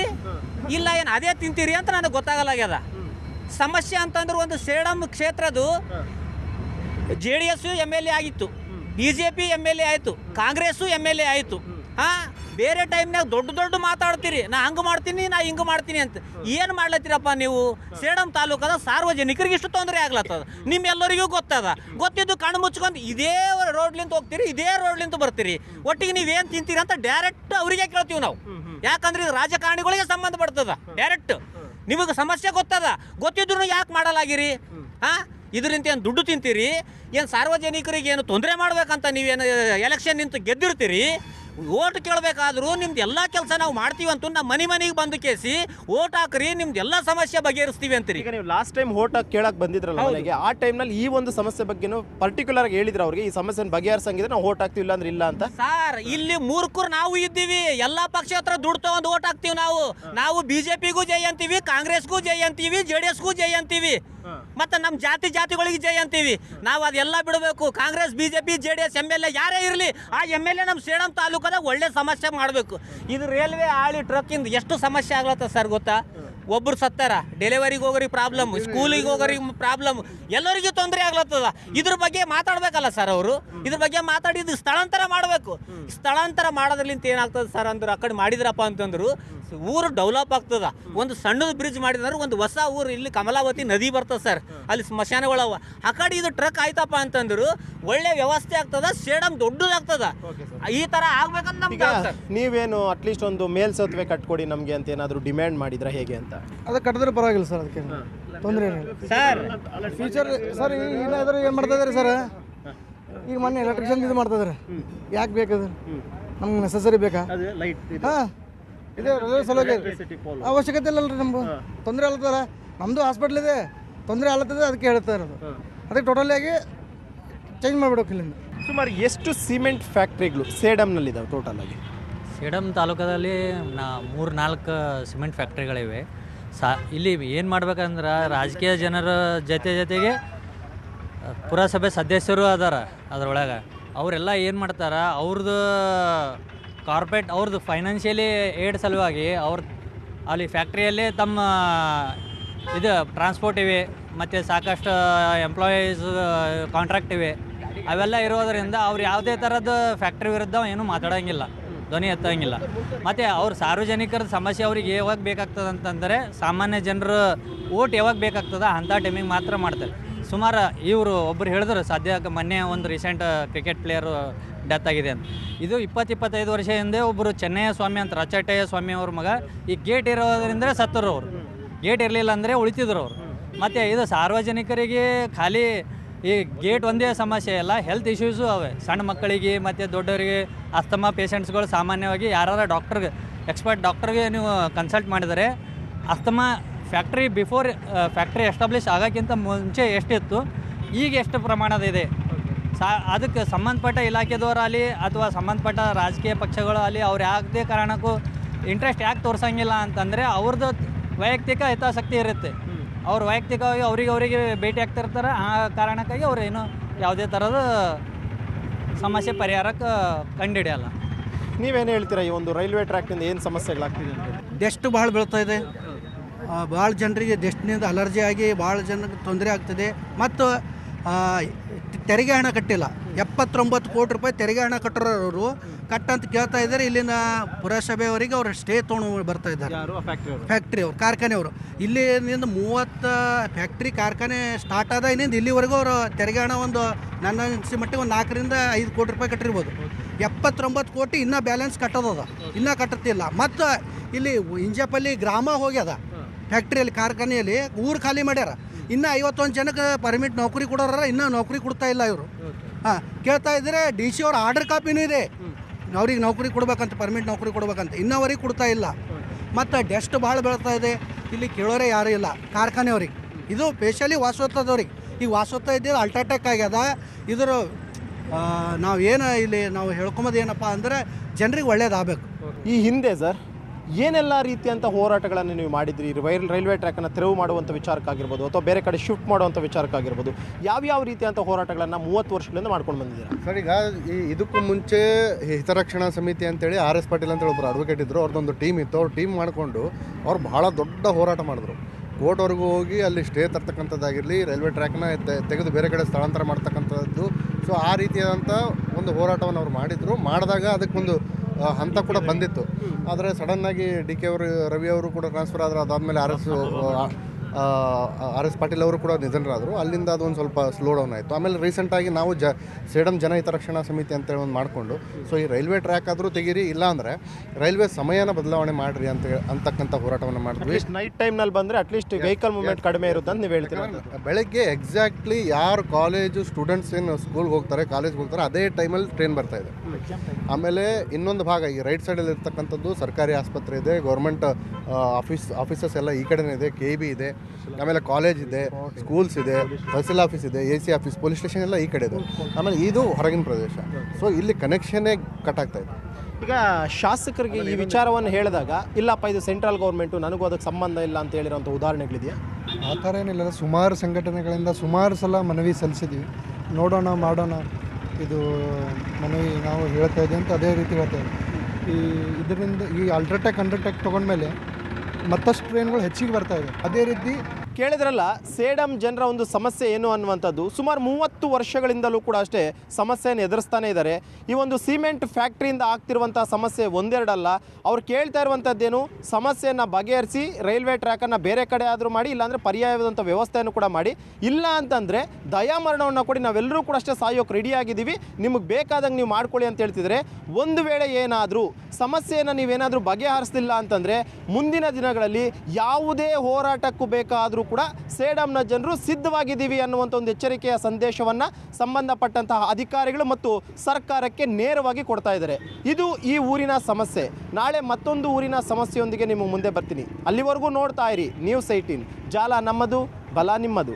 ಇಲ್ಲ ಏನು ಅದೇ ತಿಂತೀರಿ ಅಂತ ನನಗೆ ಗೊತ್ತಾಗಲಾಗ್ಯದ. ಸಮಸ್ಯೆ ಅಂತಂದ್ರೆ ಒಂದು Sedam ಕ್ಷೇತ್ರದ್ದು J D S M L A ಆಗಿತ್ತು. B J P M L A ಆಯಿತು, ಕಾಂಗ್ರೆಸ್ಸು ಎಂ ಎಲ್ ಎ ಆಯಿತು. ಹಾಂ? ಬೇರೆ ಟೈಮ್ನಾಗ ದೊಡ್ಡ ದೊಡ್ಡ ಮಾತಾಡ್ತೀರಿ. ನಾ ಹಂಗೆ ಮಾಡ್ತೀನಿ ನಾ ಹಿಂಗೆ ಮಾಡ್ತೀನಿ ಅಂತ. ಏನು ಮಾಡ್ಲತ್ತೀರಪ್ಪ ನೀವು? ಸೇಡಂ ತಾಲೂಕದ ಸಾರ್ವಜನಿಕರಿಗೆ ಇಷ್ಟು ತೊಂದರೆ ಆಗ್ಲತ್ತದ. ನಿಮ್ಮೆಲ್ಲರಿಗೂ ಗೊತ್ತದ. ಗೊತ್ತಿದ್ದು ಕಣ್ಣು ಮುಚ್ಕೊಂಡು ಇದೇ ರೋಡ್ಲಿಂದ ಹೋಗ್ತೀರಿ ಇದೇ ರೋಡ್ಲಿಂದ ಬರ್ತೀರಿ. ಒಟ್ಟಿಗೆ ನೀವೇನು ತಿಂತೀರಿ ಅಂತ ಡೈರೆಕ್ಟ್ ಅವರಿಗೆ ಕೇಳ್ತೀವಿ ನಾವು. ಯಾಕಂದ್ರೆ ಇದು ರಾಜಕಾರಣಿಗಳಿಗೆ ಸಂಬಂಧ ಪಡ್ತದ. ಡೈರೆಕ್ಟ್ ನಿಮಗೆ ಸಮಸ್ಯೆ ಗೊತ್ತದ. ಗೊತ್ತಿದ್ರು ಯಾಕೆ ಮಾಡಲಾಗಿರಿ? ಹಾಂ? ಇದರಿಂದ ಏನು ದುಡ್ಡು ತಿಂತೀರಿ? ಏನು ಸಾರ್ವಜನಿಕರಿಗೆ ಏನು ತೊಂದರೆ ಮಾಡ್ಬೇಕಂತ ನೀವೇನು ಎಲೆಕ್ಷನ್ ನಿಂತು ಗೆದ್ದಿರ್ತೀರಿ? ಓಟ್ ಕೇಳಬೇಕಾದ್ರೂ ನಿಮ್ದು ಎಲ್ಲ ಕೆಲಸ ನಾವು ಮಾಡ್ತೀವಿ ಅಂತ ನಮ್ಮ ಮನೆ ಮನೆಗೆ ಬಂದು ಕೇಸಿ ಓಟ್ ಹಾಕ್ರಿ ನಿಮ್ದು ಎಲ್ಲ ಸಮಸ್ಯೆ ಬಗೆಹರಿಸ್ತೀವಿ ಅಂತೀರಿ. ಈಗ ನೀವು ಲಾಸ್ಟ್ ಟೈಮ್ ಓಟ್ ಕೇಳಕ್ ಬಂದಿದ್ರಲ್ಲ ನನಗೆ ಆ ಟೈಮ್ನಲ್ಲಿ ಈ ಒಂದು ಸಮಸ್ಯೆ ಬಗ್ಗೆನೂ ಪರ್ಟಿಕ್ಯುಲರ್ ಆಗಿ ಹೇಳಿದ್ರು ಅವ್ರಿಗೆ ಈ ಸಮಸ್ಯೆನ ಬಗೆಹರಿಸಂಗಿದ್ರೆ ನಾವು ಓಟ್ ಹಾಕ್ತಿವಿ ಇಲ್ಲ ಅಂದ್ರೆ ಇಲ್ಲ ಅಂತ. ಸರ್ ಇಲ್ಲಿ ಮೂರ್ಖರು ನಾವು ಇದ್ದೀವಿ ಎಲ್ಲಾ ಪಕ್ಷ ಹತ್ರ ದುಡ್ಡು ತಗೊಂಡು ಓಟ್ ಹಾಕ್ತಿವಿ ನಾವು. ನಾವು ಬಿಜೆಪಿಗೂ ಜೈ ಅಂತೀವಿ ಕಾಂಗ್ರೆಸ್ಗೂ ಜೈ ಅಂತೀವಿ ಜೆ ಡಿ ಎಸ್ಗೂ ಜೈ ಅಂತೀವಿ. ಮತ್ತೆ ನಮ್ಮ ಜಾತಿ ಜಾತಿಗಳಿಗೆ ಜೈ ಅಂತೀವಿ. ನಾವು ಅದೆಲ್ಲ ಬಿಡಬೇಕು. Congress BJP J D S M L A ಯಾರೇ ಇರಲಿ ಆ ಎಂ ಎಲ್ ಎ ನಮ್ಮ ಸೇಡಂ ತಾಲೂಕದಾಗ ಒಳ್ಳೆ ಸಮಸ್ಯೆ ಮಾಡಬೇಕು. ಇದು ರೈಲ್ವೆ ಆಳಿ ಟ್ರಕ್ಕಿಂದ ಎಷ್ಟು ಸಮಸ್ಯೆ ಆಗ್ಲತ್ತ ಸರ್ ಗೊತ್ತಾ? ಒಬ್ರು ಸತ್ತಾರ ಡೆಲಿವರಿಗೆ ಹೋಗೋರಿ ಪ್ರಾಬ್ಲಮ್ ಸ್ಕೂಲಿಗೆ ಹೋಗೋರಿಗೆ ಪ್ರಾಬ್ಲಮ್ ಎಲ್ಲರಿಗೂ ತೊಂದರೆ ಆಗ್ಲತ್ತದ. ಇದ್ರ ಬಗ್ಗೆ ಮಾತಾಡ್ಬೇಕಲ್ಲ ಸರ್ ಅವರು? ಇದ್ರ ಬಗ್ಗೆ ಮಾತಾಡಿದ್ದು ಸ್ಥಳಾಂತರ ಮಾಡಬೇಕು. ಸ್ಥಳಾಂತರ ಮಾಡೋದ್ರಲಿಂತ ಏನಾಗ್ತದೆ ಸರ್ ಅಂದ್ರೆ ಆ ಕಡೆ ಮಾಡಿದ್ರಪ್ಪ ಅಂತಂದ್ರು ಊರು ಡೆವಲಪ್ ಆಗ್ತದ. ಒಂದು ಸಣ್ಣದ ಬ್ರಿಡ್ಜ್ ಮಾಡಿದ್ರೆ ಒಂದು ಹೊಸ ಊರು. ಇಲ್ಲಿ ಕಮಲಾವತಿ ನದಿ ಬರ್ತದೆ ಸರ್. ಅಲ್ಲಿ ಸ್ಮಶಾನಗಳವ. ಆ ಕಡೆ ಇದು ಟ್ರಕ್ ಆಯ್ತಪ್ಪ ಅಂತಂದ್ರು ಒಳ್ಳೆ ವ್ಯವಸ್ಥೆ ಆಗ್ತದ ಸೇಡಮ್ ದೊಡ್ಡದಾಗ್ತದ. ಈ ತರ ಆಗ್ಬೇಕಂತ ನಮ್ಗೆ ನೀವೇನು ಅಟ್ಲೀಸ್ಟ್ ಒಂದು ಮೇಲ್ ಸೇತುವೆ ಕಟ್ಕೊಡಿ ನಮಗೆ ಅಂತ ಏನಾದರೂ ಡಿಮ್ಯಾಂಡ್ ಮಾಡಿದ್ರ ಹೇಗೆ ಅಂತ? ಅದು ಕಟ್ಟಿದ್ರೆ ಪರವಾಗಿಲ್ಲ ಸರ್ ಅದಕ್ಕೆ. ತೊಂದರೆ ಸರ್. ಫ್ಯೂಚರ್ ಸರ್ ಈಗ ಏನಾದರೂ ಏನು ಮಾಡ್ತಾ ಸರ್? ಈಗ ಮೊನ್ನೆ ಎಲೆಕ್ಟ್ರಿಷನ್ ಇದು ಮಾಡ್ತಾ ಇದಾರೆ ಯಾಕೆ ಬೇಕದು ನಮ್ಗೆ ನೆಸಸರಿ ಬೇಕಾ? ಹಾಂ. ಇದೆ ರೈಲ್ವೆ ಸಲುವಾಗಿ ಅವಶ್ಯಕತೆ ಇಲ್ಲಲ್ರಿ ನಮ್ಗೆ ತೊಂದರೆ ಆಗ್ಲತ್ತಲ್ಲ ನಮ್ಮದು ಹಾಸ್ಪಿಟ್ಲ್ ಇದೆ. ತೊಂದರೆ ಆಲತ್ತದ ಅದಕ್ಕೆ ಹೇಳ್ತಾ ಇರೋದು. ಅದಕ್ಕೆ ಟೋಟಲಿ ಆಗಿ ಚೇಂಜ್ ಮಾಡಿಬಿಡೋಕೆ ಇಲ್ಲಿಂದ. ಸುಮಾರು ಎಷ್ಟು ಸಿಮೆಂಟ್ ಫ್ಯಾಕ್ಟ್ರಿಗಳು ಸೇಡಮ್ನಲ್ಲಿದ್ದಾವೆ ಟೋಟಲ್ ಆಗಿ? ಸೇಡಮ್ ತಾಲೂಕದಲ್ಲಿ ನಾ ಮೂರು ನಾಲ್ಕು ಸಿಮೆಂಟ್ ಫ್ಯಾಕ್ಟ್ರಿಗಳಿವೆ ಸಾ ಇಲ್ಲಿ ಏನು ಮಾಡ್ಬೇಕಂದ್ರೆ ರಾಜಕೀಯ ಜನರ ಜೊತೆ ಜೊತೆಗೆ ಪುರಸಭೆ ಸದಸ್ಯರು ಅದಾರ ಅದರೊಳಗೆ. ಅವರೆಲ್ಲ ಏನು ಮಾಡ್ತಾರೆ ಅವ್ರದ್ದು ಕಾರ್ಪೊರೇಟ್ ಅವ್ರದ್ದು ಫೈನಾನ್ಷಿಯಲಿ ಏಡ್ ಸಲುವಾಗಿ ಅವ್ರ ಅಲ್ಲಿ ಫ್ಯಾಕ್ಟ್ರಿಯಲ್ಲಿ ತಮ್ಮ ಇದು ಟ್ರಾನ್ಸ್ಪೋರ್ಟ್ ಇವೆ, ಮತ್ತು ಸಾಕಷ್ಟು ಎಂಪ್ಲಾಯೀಸ್ ಕಾಂಟ್ರಾಕ್ಟ್ ಇವೆ. ಅವೆಲ್ಲ ಇರೋದರಿಂದ ಅವ್ರು ಯಾವುದೇ ಥರದ ಫ್ಯಾಕ್ಟ್ರಿ ವಿರುದ್ಧ ಏನೂ ಮಾತಾಡೋಂಗಿಲ್ಲ, ಧ್ವನಿ ಎತ್ತಂಗಿಲ್ಲ. ಮತ್ತು ಅವ್ರ ಸಾರ್ವಜನಿಕರ ಸಮಸ್ಯೆ ಅವ್ರಿಗೆ ಯಾವಾಗ ಬೇಕಾಗ್ತದೆ ಅಂತಂದರೆ ಸಾಮಾನ್ಯ ಜನರು ಓಟ್ ಯಾವಾಗ ಬೇಕಾಗ್ತದೆ ಅಂಥ ಟೈಮಿಗೆ ಮಾತ್ರ ಮಾಡ್ತಾರೆ. ಸುಮಾರು ಇವರು ಒಬ್ಬರು ಹೇಳಿದ್ರು ಸಾಧ್ಯಕ್ಕೆ ಮೊನ್ನೆ ಒಂದು ರೀಸೆಂಟ್ ಕ್ರಿಕೆಟ್ ಪ್ಲೇಯರು ಡೆತ್ ಆಗಿದೆ ಅಂತ. ಇದು ಇಪ್ಪತ್ತು ಇಪ್ಪತ್ತೈದು ವರ್ಷ ಹಿಂದೆ ಒಬ್ಬರು ಚೆನ್ನಯ್ಯ ಸ್ವಾಮಿ ಅಂತ ರಚಟಯ್ಯ ಸ್ವಾಮಿ ಅವ್ರ ಮಗ, ಈ ಗೇಟ್ ಇರೋದ್ರಿಂದ ಸತ್ತರು ಅವರು. ಗೇಟ್ ಇರಲಿಲ್ಲ ಅಂದರೆ ಉಳಿತಿದ್ರು ಅವರು. ಮತ್ತು ಇದು ಸಾರ್ವಜನಿಕರಿಗೆ ಖಾಲಿ ಈ ಗೇಟ್ ಒಂದೇ ಸಮಸ್ಯೆ ಅಲ್ಲ ಹೆಲ್ತ್ ಇಶ್ಯೂಸು ಅವೆ. ಸಣ್ಣ ಮಕ್ಕಳಿಗೆ ಮತ್ತು ದೊಡ್ಡವರಿಗೆ ಅಸ್ತಮಾ ಪೇಷಂಟ್ಸ್ಗಳು ಸಾಮಾನ್ಯವಾಗಿ ಯಾರು ಡಾಕ್ಟರ್ಗೆ ಎಕ್ಸ್ಪರ್ಟ್ ಡಾಕ್ಟರ್ಗೆ ನೀವು ಕನ್ಸಲ್ಟ್ ಮಾಡಿದರೆ asthma factory before factory establish ಆಗೋಕ್ಕಿಂತ ಮುಂಚೆ ಎಷ್ಟಿತ್ತು, ಈಗ ಎಷ್ಟು ಪ್ರಮಾಣದ ಇದೆ? ಸಾ ಅದಕ್ಕೆ ಸಂಬಂಧಪಟ್ಟ ಇಲಾಖೆದವರಾಗಲಿ ಅಥವಾ ಸಂಬಂಧಪಟ್ಟ ರಾಜಕೀಯ ಪಕ್ಷಗಳು ಆಗಲಿ ಅವ್ರು ಯಾವುದೇ ಕಾರಣಕ್ಕೂ ಇಂಟ್ರೆಸ್ಟ್ ಯಾಕೆ ತೋರಿಸಂಗಿಲ್ಲ ಅಂತಂದರೆ ಅವ್ರದ್ದು ವೈಯಕ್ತಿಕ ಹಿತಾಸಕ್ತಿ ಇರುತ್ತೆ. ಅವ್ರು ವೈಯಕ್ತಿಕವಾಗಿ ಅವ್ರಿಗೆ ಅವರಿಗೆ ಭೇಟಿ ಆಗ್ತಿರ್ತಾರೆ ಆ ಕಾರಣಕ್ಕಾಗಿ ಅವ್ರು ಏನು ಯಾವುದೇ ಥರದ ಸಮಸ್ಯೆ ಪರಿಹಾರಕ್ಕೆ ಕಂಡುಹಿಡಿಯಲ್ಲ ನೀವೇನು ಹೇಳ್ತೀರಾ ಈ ಒಂದು ರೈಲ್ವೆ ಟ್ರ್ಯಾಕ್ನಿಂದ ಏನು ಸಮಸ್ಯೆಗಳಾಗ್ತಿದೆ ಅಂತ ಡೆಸ್ಟ್ ಭಾಳ ಬೀಳ್ತಾ ಇದೆ. ಭಾಳ ಜನರಿಗೆ ಡೆಸ್ಟ್ನಿಂದ ಅಲರ್ಜಿ ಆಗಿ ಭಾಳ ಜನಕ್ಕೆ ತೊಂದರೆ ಆಗ್ತದೆ. ಮತ್ತು ಆ, ತೆರಿಗೆ ಹಣ ಕಟ್ಟಿಲ್ಲ. ಎಪ್ಪತ್ತೊಂಬತ್ತು ಕೋಟಿ ರೂಪಾಯಿ ತೆರಿಗೆ ಹಣ ಕಟ್ಟಿರೋರು. ಕಟ್ಟಂತ ಕೇಳ್ತಾ ಇದ್ದಾರೆ. ಇಲ್ಲಿನ ಪುರಸಭೆಯವರಿಗೆ ಅವ್ರು ಸ್ಟೇ ತೊಗೊಂಡು ಬರ್ತಾ ಇದ್ದಾರೆ. ಫ್ಯಾಕ್ಟ್ರಿ ಅವರು. ಕಾರ್ಖಾನೆಯವರು ಇಲ್ಲಿನಿಂದ ಮೂವತ್ತು ಫ್ಯಾಕ್ಟ್ರಿ ಕಾರ್ಖಾನೆ ಸ್ಟಾರ್ಟ್ ಆದ ಇನ್ನಿಂದ ಇಲ್ಲಿವರೆಗೂ ಅವರು ತೆರಿಗೆ ಹಣ ಒಂದು ನನ್ನ ಅನಿಸಿ ಮಟ್ಟಿಗೆ ಒಂದು ನಾಲ್ಕರಿಂದ ಐದು ಕೋಟಿ ರೂಪಾಯಿ ಕಟ್ಟಿರ್ಬೋದು. ಎಪ್ಪತ್ತೊಂಬತ್ತು ಕೋಟಿ ಇನ್ನೂ ಬ್ಯಾಲೆನ್ಸ್ ಕಟ್ಟೋದದ. ಇನ್ನೂ ಕಟ್ಟುತ್ತಿಲ್ಲ. ಮತ್ತು ಇಲ್ಲಿ ಇಂಜಪಲ್ಲಿ ಗ್ರಾಮ ಹೋಗ್ಯದ. ಫ್ಯಾಕ್ಟ್ರಿಯಲ್ಲಿ, ಕಾರ್ಖಾನೆಯಲ್ಲಿ ಊರು ಖಾಲಿ ಮಾಡ್ಯಾರ. ಇನ್ನೂ ಐವತ್ತೊಂದು ಜನಕ್ಕೆ ಪರ್ಮಿಟ್ ನೌಕರಿ ಕೊಡೋರ ಇನ್ನೂ ನೌಕರಿ ಕೊಡ್ತಾ ಇಲ್ಲ ಇವರು. ಹಾಂ, ಕೇಳ್ತಾ ಇದ್ದರೆ ಡಿ ಸಿ ಅವ್ರ ಆರ್ಡರ್ ಕಾಪಿನೂ ಇದೆ. ಅವ್ರಿಗೆ ನೌಕರಿ ಕೊಡ್ಬೇಕಂತ ಪರ್ಮಿಟ್ ನೌಕರಿ ಕೊಡ್ಬೇಕಂತ, ಇನ್ನೂವರೆಗೆ ಕೊಡ್ತಾ ಇಲ್ಲ. ಮತ್ತು ಡೆಸ್ಟ್ ಭಾಳ ಬೆಳ್ತಾ ಇದೆ. ಇಲ್ಲಿ ಕೇಳೋರೇ ಯಾರೂ ಇಲ್ಲ. ಕಾರ್ಖಾನೆಯವ್ರಿಗೆ ಇದು ಸ್ಪೆಷಲಿ ವಾಸೋತ್ತದವ್ರಿಗೆ ಈಗ ವಾಸೋತ್ತ ಇದ್ದಿದ್ದು ಅಲ್ಟ್ರಾಟೆಕ್ ಆಗ್ಯದ. ಇದ್ರ ನಾವು ಏನು ಇಲ್ಲಿ, ನಾವು ಹೇಳ್ಕೊಂಬೋದು ಏನಪ್ಪ ಅಂದರೆ, ಜನರಿಗೆ ಒಳ್ಳೇದಾಗಬೇಕು ಈ ಹಿಂದೆ ಸರ್ ಏನೆಲ್ಲ ರೀತಿಯಂಥ ಹೋರಾಟಗಳನ್ನು ನೀವು ಮಾಡಿದ್ರಿ? ರೈಲ್, ರೈಲ್ವೆ ಟ್ರ್ಯಾಕನ್ನು ತೆರವು ಮಾಡುವಂಥ ವಿಚಾರಕ್ಕಾಗಿರ್ಬೋದು ಅಥವಾ ಬೇರೆ ಕಡೆ ಶಿಫ್ಟ್ ಮಾಡುವಂಥ ವಿಚಾರಕ್ಕಾಗಿರ್ಬೋದು, ಯಾವ್ಯಾವ ರೀತಿಯಂಥ ಹೋರಾಟಗಳನ್ನು ಮೂವತ್ತು ವರ್ಷಗಳಿಂದ ಮಾಡ್ಕೊಂಡು ಬಂದಿದ್ದೀರಾ? ಸರ್, ಈಗ ಈ ಇದಕ್ಕೂ ಮುಂಚೆ ಹಿತರಕ್ಷಣಾ ಸಮಿತಿ ಅಂತೇಳಿ ಆರ್ ಎಸ್ ಪಾಟೀಲ್ ಅಂತೇಳಿ ಒಬ್ಬರು ಅಡ್ವೊಕೇಟ್ ಇದ್ದರು ಅವ್ರದ್ದೊಂದು ಟೀಮ್ ಇತ್ತು. ಅವ್ರು ಟೀಮ್ ಮಾಡಿಕೊಂಡು ಅವ್ರು ಭಾಳ ದೊಡ್ಡ ಹೋರಾಟ ಮಾಡಿದ್ರು. ಕೋರ್ಟ್ವರೆಗೂ ಹೋಗಿ ಅಲ್ಲಿ ಸ್ಟೇ ತರ್ತಕ್ಕಂಥದ್ದಾಗಿರಲಿ, ರೈಲ್ವೆ ಟ್ರ್ಯಾಕ್ನ ತೆಗೆದು ಬೇರೆ ಕಡೆ ಸ್ಥಳಾಂತರ ಮಾಡ್ತಕ್ಕಂಥದ್ದು. ಸೊ ಆ ರೀತಿಯಾದಂಥ ಒಂದು ಹೋರಾಟವನ್ನು ಅವ್ರು ಮಾಡಿದರು. ಮಾಡಿದಾಗ ಅದಕ್ಕೊಂದು ಹಂತ ಕೂಡ ಬಂದಿತ್ತು. ಆದರೆ ಸಡನ್ನಾಗಿ ಡಿ ಕೆ ಅವರು, ರವಿ ಅವರು ಕೂಡ ಟ್ರಾನ್ಸ್ಫರ್ ಆದರೆ ಅದಾದಮೇಲೆ R S R S Patil ಅವರು ಕೂಡ ನಿಧನರಾದರು. ಅಲ್ಲಿಂದ ಅದೊಂದು ಸ್ವಲ್ಪ ಸ್ಲೋ ಡೌನ್ ಆಯಿತು. ಆಮೇಲೆ ರೀಸೆಂಟಾಗಿ ನಾವು ಜ ಸೇಡಂ ಜನ ಹಿತರಕ್ಷಣಾ ಸಮಿತಿ ಅಂತೇಳಿ ಒಂದು ಮಾಡಿಕೊಂಡು ಸೊ ಈ ರೈಲ್ವೆ ಟ್ರ್ಯಾಕ್ ಆದರೂ ತೆಗೀರಿ ಇಲ್ಲಾಂದರೆ ರೈಲ್ವೆ ಸಮಯನ ಬದಲಾವಣೆ ಮಾಡಿರಿ ಅಂತ ಅಂತಕ್ಕಂಥ ಹೋರಾಟವನ್ನು ಮಾಡಿದ್ವಿ. ನೈಟ್ ಟೈಮ್ನಲ್ಲಿ ಬಂದರೆ ಅಟ್ಲೀಸ್ಟ್ ವೆಹಿಕಲ್ ಮೂವ್ಮೆಂಟ್ ಕಡಿಮೆ ಇರುತ್ತೆ ಅಂತ ನೀವು ಹೇಳ್ತೀರಾ? ಬೆಳಗ್ಗೆ ಎಕ್ಸಾಕ್ಟ್ಲಿ ಯಾರು ಕಾಲೇಜು ಸ್ಟೂಡೆಂಟ್ಸ್ ಏನು ಸ್ಕೂಲ್ಗೆ ಹೋಗ್ತಾರೆ ಕಾಲೇಜ್ಗೆ ಹೋಗ್ತಾರೆ ಅದೇ ಟೈಮಲ್ಲಿ ಟ್ರೈನ್ ಬರ್ತಾ ಇದೆ. ಆಮೇಲೆ ಇನ್ನೊಂದು ಭಾಗ ಈ ರೈಟ್ ಸೈಡಲ್ಲಿ ಇರ್ತಕ್ಕಂಥದ್ದು ಸರ್ಕಾರಿ ಆಸ್ಪತ್ರೆ ಇದೆ ಗೌರ್ಮೆಂಟ್ ಆಫೀಸ್ ಆಫೀಸಸ್ ಎಲ್ಲ ಈ ಕಡೆನೇ ಇದೆ ಕೆ ಬಿ ಇದೆ. ಆಮೇಲೆ ಕಾಲೇಜ್ ಇದೆ ಸ್ಕೂಲ್ಸ್ ಇದೆ ತಹಸೀಲ್ ಆಫೀಸ್ ಇದೆ A C office police station ಎಲ್ಲ ಈ ಕಡೆ ಇದೆ. ಆಮೇಲೆ ಇದು ಹೊರಗಿನ ಪ್ರದೇಶ. ಸೊ ಇಲ್ಲಿ ಕನೆಕ್ಷನ್ನೇ ಕಟ್ ಆಗ್ತಾ ಇದೆ. ಈಗ ಶಾಸಕರಿಗೆ ಈ ವಿಚಾರವನ್ನು ಹೇಳಿದಾಗ ಇಲ್ಲಪ್ಪ ಇದು ಸೆಂಟ್ರಲ್ ಗೌರ್ಮೆಂಟು ನನಗೂ ಅದಕ್ಕೆ ಸಂಬಂಧ ಇಲ್ಲ ಅಂತ ಹೇಳಿರೋಂಥ ಉದಾಹರಣೆಗಳಿದೆಯಾ? ಆ ಥರ ಏನಿಲ್ಲ. ಸುಮಾರು ಸಂಘಟನೆಗಳಿಂದ ಸುಮಾರು ಸಲ ಮನವಿ ಸಲ್ಲಿಸಿದ್ವಿ. ನೋಡೋಣ ಮಾಡೋಣ ಇದು ಮನವಿ ನಾವು ಹೇಳ್ತಾ ಇದ್ದೀವಿ ಅಂತ ಅದೇ ರೀತಿ ಹೇಳ್ತಾ ಇದ್ದೀವಿ ಈ ಇದರಿಂದ ಈ ಅಲ್ಟ್ರಾಟೆಕ್ ಅಂಡರ್ಟೆಕ್ ತೊಗೊಂಡ್ಮೇಲೆ ಮತ್ತಷ್ಟು ಟ್ರೈನ್ಗಳು ಹೆಚ್ಚಿಗೆ ಬರ್ತಾ ಇದೆ. ಅದೇ ರೀತಿ ಕೇಳಿದ್ರಲ್ಲ, ಸೇಡಂ ಜನರ ಒಂದು ಸಮಸ್ಯೆ ಏನು ಅನ್ನುವಂಥದ್ದು, ಸುಮಾರು ಮೂವತ್ತು ವರ್ಷಗಳಿಂದಲೂ ಕೂಡ ಅಷ್ಟೇ ಸಮಸ್ಯೆಯನ್ನು ಎದುರಿಸ್ತಾನೆ ಇದ್ದಾರೆ. ಈ ಒಂದು ಸಿಮೆಂಟ್ ಫ್ಯಾಕ್ಟ್ರಿಯಿಂದ ಆಗ್ತಿರುವಂಥ ಸಮಸ್ಯೆ ಒಂದೆರಡಲ್ಲ. ಅವ್ರು ಕೇಳ್ತಾ ಇರುವಂಥದ್ದೇನು, ಸಮಸ್ಯೆಯನ್ನು ಬಗೆಹರಿಸಿ, ರೈಲ್ವೆ ಟ್ರ್ಯಾಕನ್ನು ಬೇರೆ ಕಡೆ ಆದರೂ ಮಾಡಿ, ಇಲ್ಲಾಂದರೆ ಪರ್ಯಾಯವಾದಂಥ ವ್ಯವಸ್ಥೆಯನ್ನು ಕೂಡ ಮಾಡಿ. ಇಲ್ಲ ಅಂತಂದರೆ, ದಯಾಮರಣವನ್ನು ಕೊಡಿ, ನಾವೆಲ್ಲರೂ ಕೂಡ ಅಷ್ಟೇ ಸಾಯೋಕೆ ರೆಡಿಯಾಗಿದ್ದೀವಿ ನಿಮಗೆ ಬೇಕಾದಂಗೆ ನೀವು ಮಾಡ್ಕೊಳ್ಳಿ ಅಂತ ಹೇಳ್ತಿದ್ರೆ, ಒಂದು ವೇಳೆ ಏನಾದರೂ ಸಮಸ್ಯೆಯನ್ನು ನೀವೇನಾದರೂ ಬಗೆಹರಿಸಲಿಲ್ಲ ಅಂತಂದರೆ, ಮುಂದಿನ ದಿನಗಳಲ್ಲಿ ಯಾವುದೇ ಹೋರಾಟಕ್ಕೂ ಬೇಕಾದರೂ ಕೂಡ ಸೇಡಂನ ಜನರು ಸಿದ್ಧವಾಗಿದ್ದೀವಿ ಅನ್ನುವಂಥ ಒಂದು ಎಚ್ಚರಿಕೆಯ ಸಂದೇಶವನ್ನು ಸಂಬಂಧಪಟ್ಟಂತಹ ಅಧಿಕಾರಿಗಳು ಮತ್ತು ಸರ್ಕಾರಕ್ಕೆ ನೇರವಾಗಿ ಕೊಡ್ತಾ ಇದ್ದಾರೆ. ಇದು ಈ ಊರಿನ ಸಮಸ್ಯೆ. ನಾಳೆ ಮತ್ತೊಂದು ಊರಿನ ಸಮಸ್ಯೆಯೊಂದಿಗೆ ನಿಮ್ಮ ಮುಂದೆ ಬರ್ತೀನಿ. ಅಲ್ಲಿವರೆಗೂ ನೋಡ್ತಾ ಇರಿ. ನ್ಯೂಸ್ ಏಯ್ಟೀನ್ ಜಾಲ ನಮ್ಮದು, ಬಲ ನಿಮ್ಮದು.